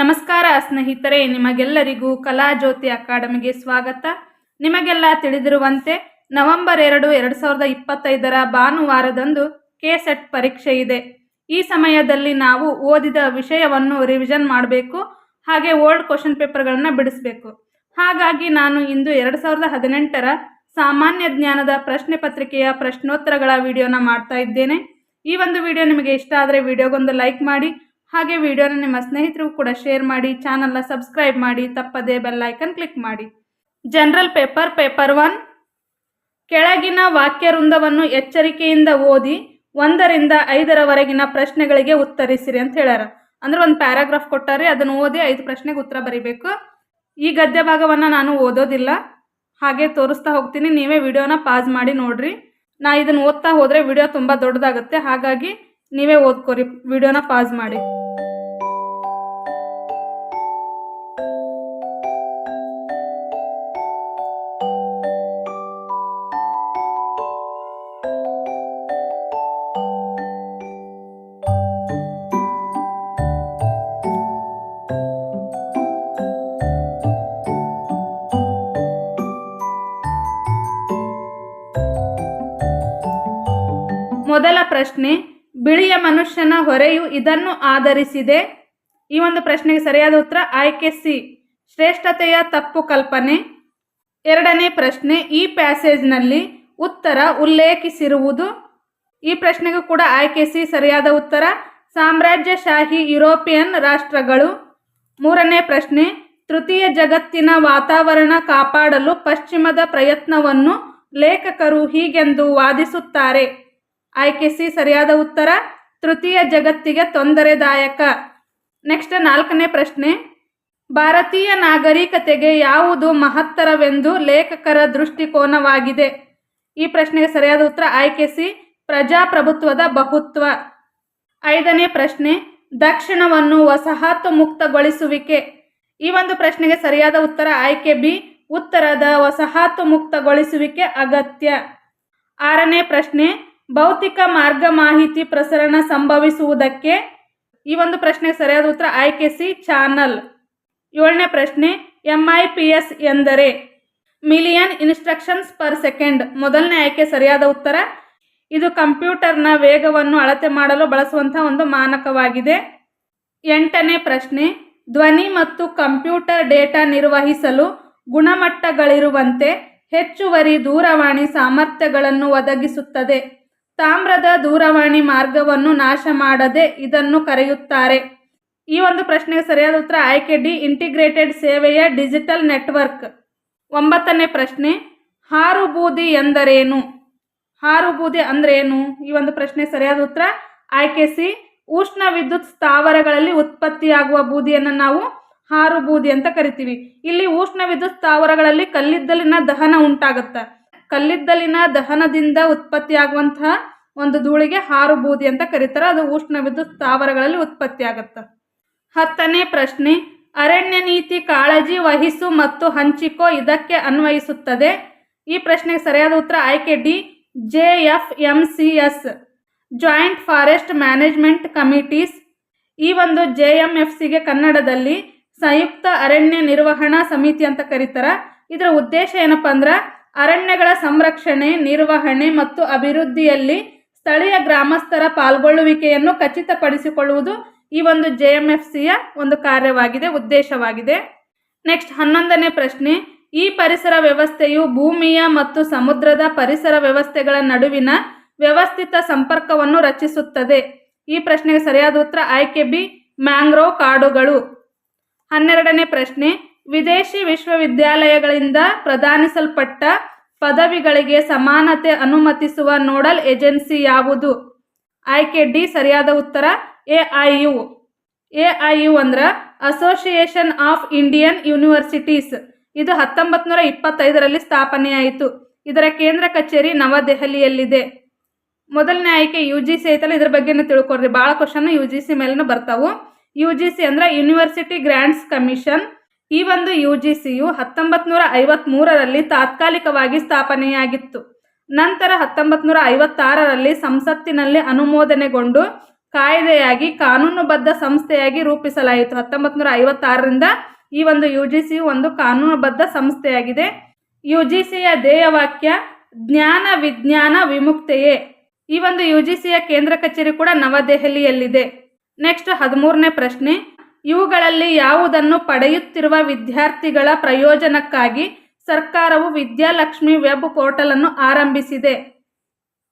ನಮಸ್ಕಾರ ಸ್ನೇಹಿತರೆ, ನಿಮಗೆಲ್ಲರಿಗೂ ಕಲಾ ಜ್ಯೋತಿ ಅಕಾಡೆಮಿಗೆ ಸ್ವಾಗತ. ನಿಮಗೆಲ್ಲ ತಿಳಿದಿರುವಂತೆ ನವೆಂಬರ್ ಎರಡು ಎರಡು ಸಾವಿರದ ಇಪ್ಪತ್ತೈದರ ಭಾನುವಾರದಂದು ಕೆ ಸೆಟ್ ಪರೀಕ್ಷೆ ಇದೆ. ಈ ಸಮಯದಲ್ಲಿ ನಾವು ಓದಿದ ವಿಷಯವನ್ನು ರಿವಿಷನ್ ಮಾಡಬೇಕು, ಹಾಗೆ ಓಲ್ಡ್ ಕ್ವಶನ್ ಪೇಪರ್ಗಳನ್ನು ಬಿಡಿಸಬೇಕು. ಹಾಗಾಗಿ ನಾನು ಇಂದು ಎರಡು ಸಾವಿರದ ಹದಿನೆಂಟರ ಸಾಮಾನ್ಯ ಜ್ಞಾನದ ಪ್ರಶ್ನೆ ಪತ್ರಿಕೆಯ ಪ್ರಶ್ನೋತ್ತರಗಳ ವಿಡಿಯೋನ ಮಾಡ್ತಾ ಇದ್ದೇನೆ. ಈ ಒಂದು ವಿಡಿಯೋ ನಿಮಗೆ ಇಷ್ಟ ಆದರೆ ವಿಡಿಯೋಗೊಂದು ಲೈಕ್ ಮಾಡಿ ಹಾಗೆ ವಿಡಿಯೋನ ನಿಮ್ಮ ಸ್ನೇಹಿತರಿಗೂ ಕೂಡ ಶೇರ್ ಮಾಡಿ ಚಾನಲ್ನ ಸಬ್ಸ್ಕ್ರೈಬ್ ಮಾಡಿ, ತಪ್ಪದೇ ಐಕನ್ ಕ್ಲಿಕ್ ಮಾಡಿ. ಜನರಲ್ ಪೇಪರ್ ಪೇಪರ್ ಒನ್ ಕೆಳಗಿನ ವಾಕ್ಯ ವೃಂದವನ್ನು ಎಚ್ಚರಿಕೆಯಿಂದ ಓದಿ, ಒಂದರಿಂದ ಐದರವರೆಗಿನ ಪ್ರಶ್ನೆಗಳಿಗೆ ಉತ್ತರಿಸಿರಿ ಅಂತ ಹೇಳ್ಯಾರ. ಅಂದ್ರೆ ಒಂದು ಪ್ಯಾರಾಗ್ರಾಫ್ ಕೊಟ್ಟಾರೆ, ಅದನ್ನು ಓದಿ ಐದು ಪ್ರಶ್ನೆಗೆ ಉತ್ತರ ಬರೀಬೇಕು. ಈ ಗದ್ಯ ಭಾಗವನ್ನು ನಾನು ಓದೋದಿಲ್ಲ. ಹಾಗೆ ತೋರಿಸ್ತಾ ಹೋಗ್ತೀನಿ, ನೀವೇ ವಿಡಿಯೋನ ಪಾಸ್ ಮಾಡಿ ನೋಡ್ರಿ. ನಾ ಇದನ್ನು ಓದ್ತಾ ಹೋದರೆ ವಿಡಿಯೋ ತುಂಬ ದೊಡ್ಡದಾಗುತ್ತೆ, ಹಾಗಾಗಿ ನೀವೇ ಓದ್ಕೋರಿ, ವಿಡಿಯೋನ ಪಾಸ್ ಮಾಡಿ. ಪ್ರಶ್ನೆ, ಬಿಳಿಯ ಮನುಷ್ಯನ ಹೊರೆಯು ಇದನ್ನು ಆಧರಿಸಿದೆ? ಈ ಒಂದು ಪ್ರಶ್ನೆಗೆ ಸರಿಯಾದ ಉತ್ತರ, ಆಯ್ಕೆ ಸಿ. ಶ್ರೇಷ್ಠತೆಯ ತಪ್ಪು ಕಲ್ಪನೆ. ಎರಡನೇ ಪ್ರಶ್ನೆ, ಈ ಪ್ಯಾಸೇಜ್ನಲ್ಲಿ ಉತ್ತರ ಉಲ್ಲೇಖಿಸಿರುವುದು? ಈ ಪ್ರಶ್ನೆಗೂ ಕೂಡ ಆಯ್ಕೆ ಸಿ, ಸರಿಯಾದ ಉತ್ತರ. ಸಾಮ್ರಾಜ್ಯಶಾಹಿ ಯುರೋಪಿಯನ್ ರಾಷ್ಟ್ರಗಳು. ಮೂರನೇ ಪ್ರಶ್ನೆ, ತೃತೀಯ ಜಗತ್ತಿನ ವಾತಾವರಣ ಕಾಪಾಡಲು ಪಶ್ಚಿಮದ ಪ್ರಯತ್ನವನ್ನು ಲೇಖಕರು ಹೀಗೆಂದು ವಾದಿಸುತ್ತಾರೆ. ಆಯ್ಕೆ ಸಿ ಸರಿಯಾದ ಉತ್ತರ? ತೃತೀಯ ಜಗತ್ತಿಗೆ ತೊಂದರೆದಾಯಕ. ನೆಕ್ಸ್ಟ್ ನಾಲ್ಕನೇ ಪ್ರಶ್ನೆ. ಭಾರತೀಯ ನಾಗರಿಕತೆಗೆ ಯಾವುದು ಮಹತ್ತರವೆಂದು ಲೇಖಕರ ದೃಷ್ಟಿಕೋನವಾಗಿದೆ? ಈ ಪ್ರಶ್ನೆಗೆ ಸರಿಯಾದ ಉತ್ತರ ಆಯ್ಕೆ ಸಿ, ಪ್ರಜಾಪ್ರಭುತ್ವದ ಬಹುತ್ವ. ಐದನೇ ಪ್ರಶ್ನೆ. ದಕ್ಷಿಣವನ್ನು ವಸಾಹತು ಮುಕ್ತಗೊಳಿಸುವಿಕೆ. ಈ ಒಂದು ಪ್ರಶ್ನೆಗೆ ಸರಿಯಾದ ಉತ್ತರ ಆಯ್ಕೆ ಬಿ, ಉತ್ತರದ ವಸಾಹತು ಮುಕ್ತಗೊಳಿಸುವಿಕೆ ಅಗತ್ಯ. ಆರನೇ ಪ್ರಶ್ನೆ. ಭೌತಿಕ ಮಾರ್ಗ ಮಾಹಿತಿ ಪ್ರಸರಣ ಸಂಭವಿಸುವುದಕ್ಕೆ ಈ ಒಂದು ಪ್ರಶ್ನೆಗೆ ಸರಿಯಾದ ಉತ್ತರ ಆಯ್ಕೆ ಸಿ ಚಾನಲ್. ಏಳನೇ ಪ್ರಶ್ನೆ ಎಂ ಐ ಪಿ ಎಸ್ ಎಂದರೆ ಮಿಲಿಯನ್ ಇನ್ಸ್ಟ್ರಕ್ಷನ್ಸ್ ಪರ್ ಸೆಕೆಂಡ್. ಮೊದಲನೇ ಆಯ್ಕೆ ಸರಿಯಾದ ಉತ್ತರ, ಇದು ಕಂಪ್ಯೂಟರ್ನ ವೇಗವನ್ನು ಅಳತೆ ಮಾಡಲು ಬಳಸುವಂತಹ ಒಂದು ಮಾನಕವಾಗಿದೆ. ಎಂಟನೇ ಪ್ರಶ್ನೆ, ಧ್ವನಿ ಮತ್ತು ಕಂಪ್ಯೂಟರ್ ಡೇಟಾ ನಿರ್ವಹಿಸಲು ಗುಣಮಟ್ಟಗಳಿರುವಂತೆ ಹೆಚ್ಚುವರಿ ದೂರವಾಣಿ ಸಾಮರ್ಥ್ಯಗಳನ್ನು ಒದಗಿಸುತ್ತದೆ. ತಾಮ್ರದ ದೂರವಾಣಿ ಮಾರ್ಗವನ್ನು ನಾಶ ಮಾಡದೆ ಇದನ್ನು ಕರೆಯುತ್ತಾರೆ. ಈ ಒಂದು ಪ್ರಶ್ನೆಗೆ ಸರಿಯಾದ ಉತ್ತರ ಆಯ್ಕೆ ಡಿ ಇಂಟಿಗ್ರೇಟೆಡ್ ಸೇವೆಯ ಡಿಜಿಟಲ್ ನೆಟ್ವರ್ಕ್ ಒಂಬತ್ತನೇ ಪ್ರಶ್ನೆ ಹಾರು ಬೂದಿ ಎಂದರೇನು? ಹಾರು ಬೂದಿ ಅಂದ್ರೇನು? ಈ ಒಂದು ಪ್ರಶ್ನೆ ಸರಿಯಾದ ಉತ್ತರ ಆಯ್ಕೆ ಸಿ, ಉಷ್ಣ ವಿದ್ಯುತ್ ಸ್ಥಾವರಗಳಲ್ಲಿ ಉತ್ಪತ್ತಿಯಾಗುವ ಬೂದಿಯನ್ನು ನಾವು ಹಾರು ಬೂದಿ ಅಂತ ಕರಿತೀವಿ. ಇಲ್ಲಿ ಉಷ್ಣ ವಿದ್ಯುತ್ ಸ್ಥಾವರಗಳಲ್ಲಿ ಕಲ್ಲಿದ್ದಲಿನ ದಹನ ಉಂಟಾಗುತ್ತೆ? ಕಲ್ಲಿದ್ದಲಿನ ದಹನದಿಂದ ಉತ್ಪತ್ತಿಯಾಗುವಂತಹ ಒಂದು ಧೂಳಿಗೆ ಹಾರು ಬೂದಿ ಅಂತ ಕರೀತಾರೆ. ಅದು ಉಷ್ಣ ವಿದ್ಯುತ್ ಸ್ಥಾವರಗಳಲ್ಲಿ ಉತ್ಪತ್ತಿ ಆಗುತ್ತೆ ಹತ್ತನೇ ಪ್ರಶ್ನೆ, ಅರಣ್ಯ ನೀತಿ ಕಾಳಜಿ ವಹಿಸು ಮತ್ತು ಹಂಚಿಕೋ ಇದಕ್ಕೆ ಅನ್ವಯಿಸುತ್ತದೆ. ಈ ಪ್ರಶ್ನೆಗೆ ಸರಿಯಾದ ಉತ್ತರ ಆಯ್ಕೆ D, J F M C S. Joint forest management committees. ಈ ಒಂದು ಜೆ ಎಂ ಎಫ್ ಸಿಗೆ ಕನ್ನಡದಲ್ಲಿ ಸಂಯುಕ್ತ ಅರಣ್ಯ ನಿರ್ವಹಣಾ ಸಮಿತಿ ಅಂತ ಕರೀತಾರೆ. ಇದರ ಉದ್ದೇಶ ಏನಪ್ಪ ಅಂದ್ರೆ ಅರಣ್ಯಗಳ ಸಂರಕ್ಷಣೆ, ನಿರ್ವಹಣೆ ಮತ್ತು ಅಭಿವೃದ್ಧಿಯಲ್ಲಿ ಸ್ಥಳೀಯ ಗ್ರಾಮಸ್ಥರ ಪಾಲ್ಗೊಳ್ಳುವಿಕೆಯನ್ನು ಖಚಿತಪಡಿಸಿಕೊಳ್ಳುವುದು ಈ ಒಂದು ಜೆ ಎಂ ಎಫ್ ಸಿಯ ಒಂದು ಕಾರ್ಯವಾಗಿದೆ, ಉದ್ದೇಶವಾಗಿದೆ. ನೆಕ್ಸ್ಟ್ ಹನ್ನೊಂದನೇ ಪ್ರಶ್ನೆ, ಈ ಪರಿಸರ ವ್ಯವಸ್ಥೆಯು ಭೂಮಿಯ ಮತ್ತು ಸಮುದ್ರದ ಪರಿಸರ ವ್ಯವಸ್ಥೆಗಳ ನಡುವಿನ ವ್ಯವಸ್ಥಿತ ಸಂಪರ್ಕವನ್ನು ರಚಿಸುತ್ತದೆ. ಈ ಪ್ರಶ್ನೆಗೆ ಸರಿಯಾದ ಉತ್ತರ ಆಯ್ಕೆ ಬಿ, ಮ್ಯಾಂಗ್ರೋವ್ ಕಾಡುಗಳು. ಹನ್ನೆರಡನೇ ಪ್ರಶ್ನೆ ವಿದೇಶಿ ವಿಶ್ವವಿದ್ಯಾಲಯಗಳಿಂದ ಪ್ರದಾನಿಸಲ್ಪಟ್ಟ ಪದವಿಗಳಿಗೆ ಸಮಾನತೆ ಅನುಮತಿಸುವ ನೋಡಲ್ ಏಜೆನ್ಸಿ ಯಾವುದು? ಆಯ್ಕೆ ಡಿ, ಸರಿಯಾದ ಉತ್ತರ, A I U. A I U ಅಂದ್ರೆ ಅಸೋಸಿಯೇಷನ್ ಆಫ್ ಇಂಡಿಯನ್ ಯೂನಿವರ್ಸಿಟೀಸ್ ಇದು ಹತ್ತೊಂಬತ್ತು ನೂರ ಇಪ್ಪತ್ತೈದರಲ್ಲಿ ಸ್ಥಾಪನೆಯಾಯಿತು. ಇದರ ಕೇಂದ್ರ ಕಚೇರಿ ನವದೆಹಲಿಯಲ್ಲಿದೆ. ಮೊದಲನೇ ಆಯ್ಕೆ ಯು ಜಿ ಸಿ ಐತಲ್ಲ, ಇದ್ರ ಬಗ್ಗೆ ತಿಳ್ಕೊಡ್ರಿ ಭಾಳ ಕ್ವಶನ್ ಯು ಜಿ ಸಿ ಮೇಲೂ ಬರ್ತಾವು. ಯು ಜಿ ಸಿ ಅಂದ್ರೆ ಯೂನಿವರ್ಸಿಟಿ ಗ್ರ್ಯಾಂಟ್ಸ್ ಕಮಿಷನ್ ಈ ಒಂದು ಯು ಜಿ ಸಿಯು ಹತ್ತೊಂಬತ್ತು ನೂರ ಐವತ್ತ್ಮೂರರಲ್ಲಿ ತಾತ್ಕಾಲಿಕವಾಗಿ ಸ್ಥಾಪನೆಯಾಗಿತ್ತು. ನಂತರ ಹತ್ತೊಂಬತ್ತು ನೂರ ಐವತ್ತಾರರಲ್ಲಿ ಸಂಸತ್ತಿನಲ್ಲಿ ಅನುಮೋದನೆಗೊಂಡು ಕಾಯ್ದೆಯಾಗಿ ಕಾನೂನುಬದ್ಧ ಸಂಸ್ಥೆಯಾಗಿ ರೂಪಿಸಲಾಯಿತು. ಹತ್ತೊಂಬತ್ತು ನೂರ ಐವತ್ತಾರರಿಂದ ಈ ಒಂದು ಯು ಜಿ ಸಿಯು ಒಂದು ಕಾನೂನುಬದ್ಧ ಸಂಸ್ಥೆಯಾಗಿದೆ. ಯು ಜಿ ಸಿಯ ಧ್ಯೇಯವಾಕ್ಯ, ಜ್ಞಾನ ವಿಜ್ಞಾನ ವಿಮುಕ್ತೆಯೇ ಈ ಒಂದು ಯು ಜಿ ಸಿಯ ಕೇಂದ್ರ ಕಚೇರಿ ಕೂಡ ನವದೆಹಲಿಯಲ್ಲಿದೆ. ನೆಕ್ಸ್ಟ್ ಹದಿಮೂರನೇ ಪ್ರಶ್ನೆ ಇವುಗಳಲ್ಲಿ ಯಾವುದನ್ನು ಪಡೆಯುತ್ತಿರುವ ವಿದ್ಯಾರ್ಥಿಗಳ ಪ್ರಯೋಜನಕ್ಕಾಗಿ ಸರ್ಕಾರವು ವಿದ್ಯಾಲಕ್ಷ್ಮಿ ವೆಬ್ ಪೋರ್ಟಲನ್ನು ಆರಂಭಿಸಿದೆ.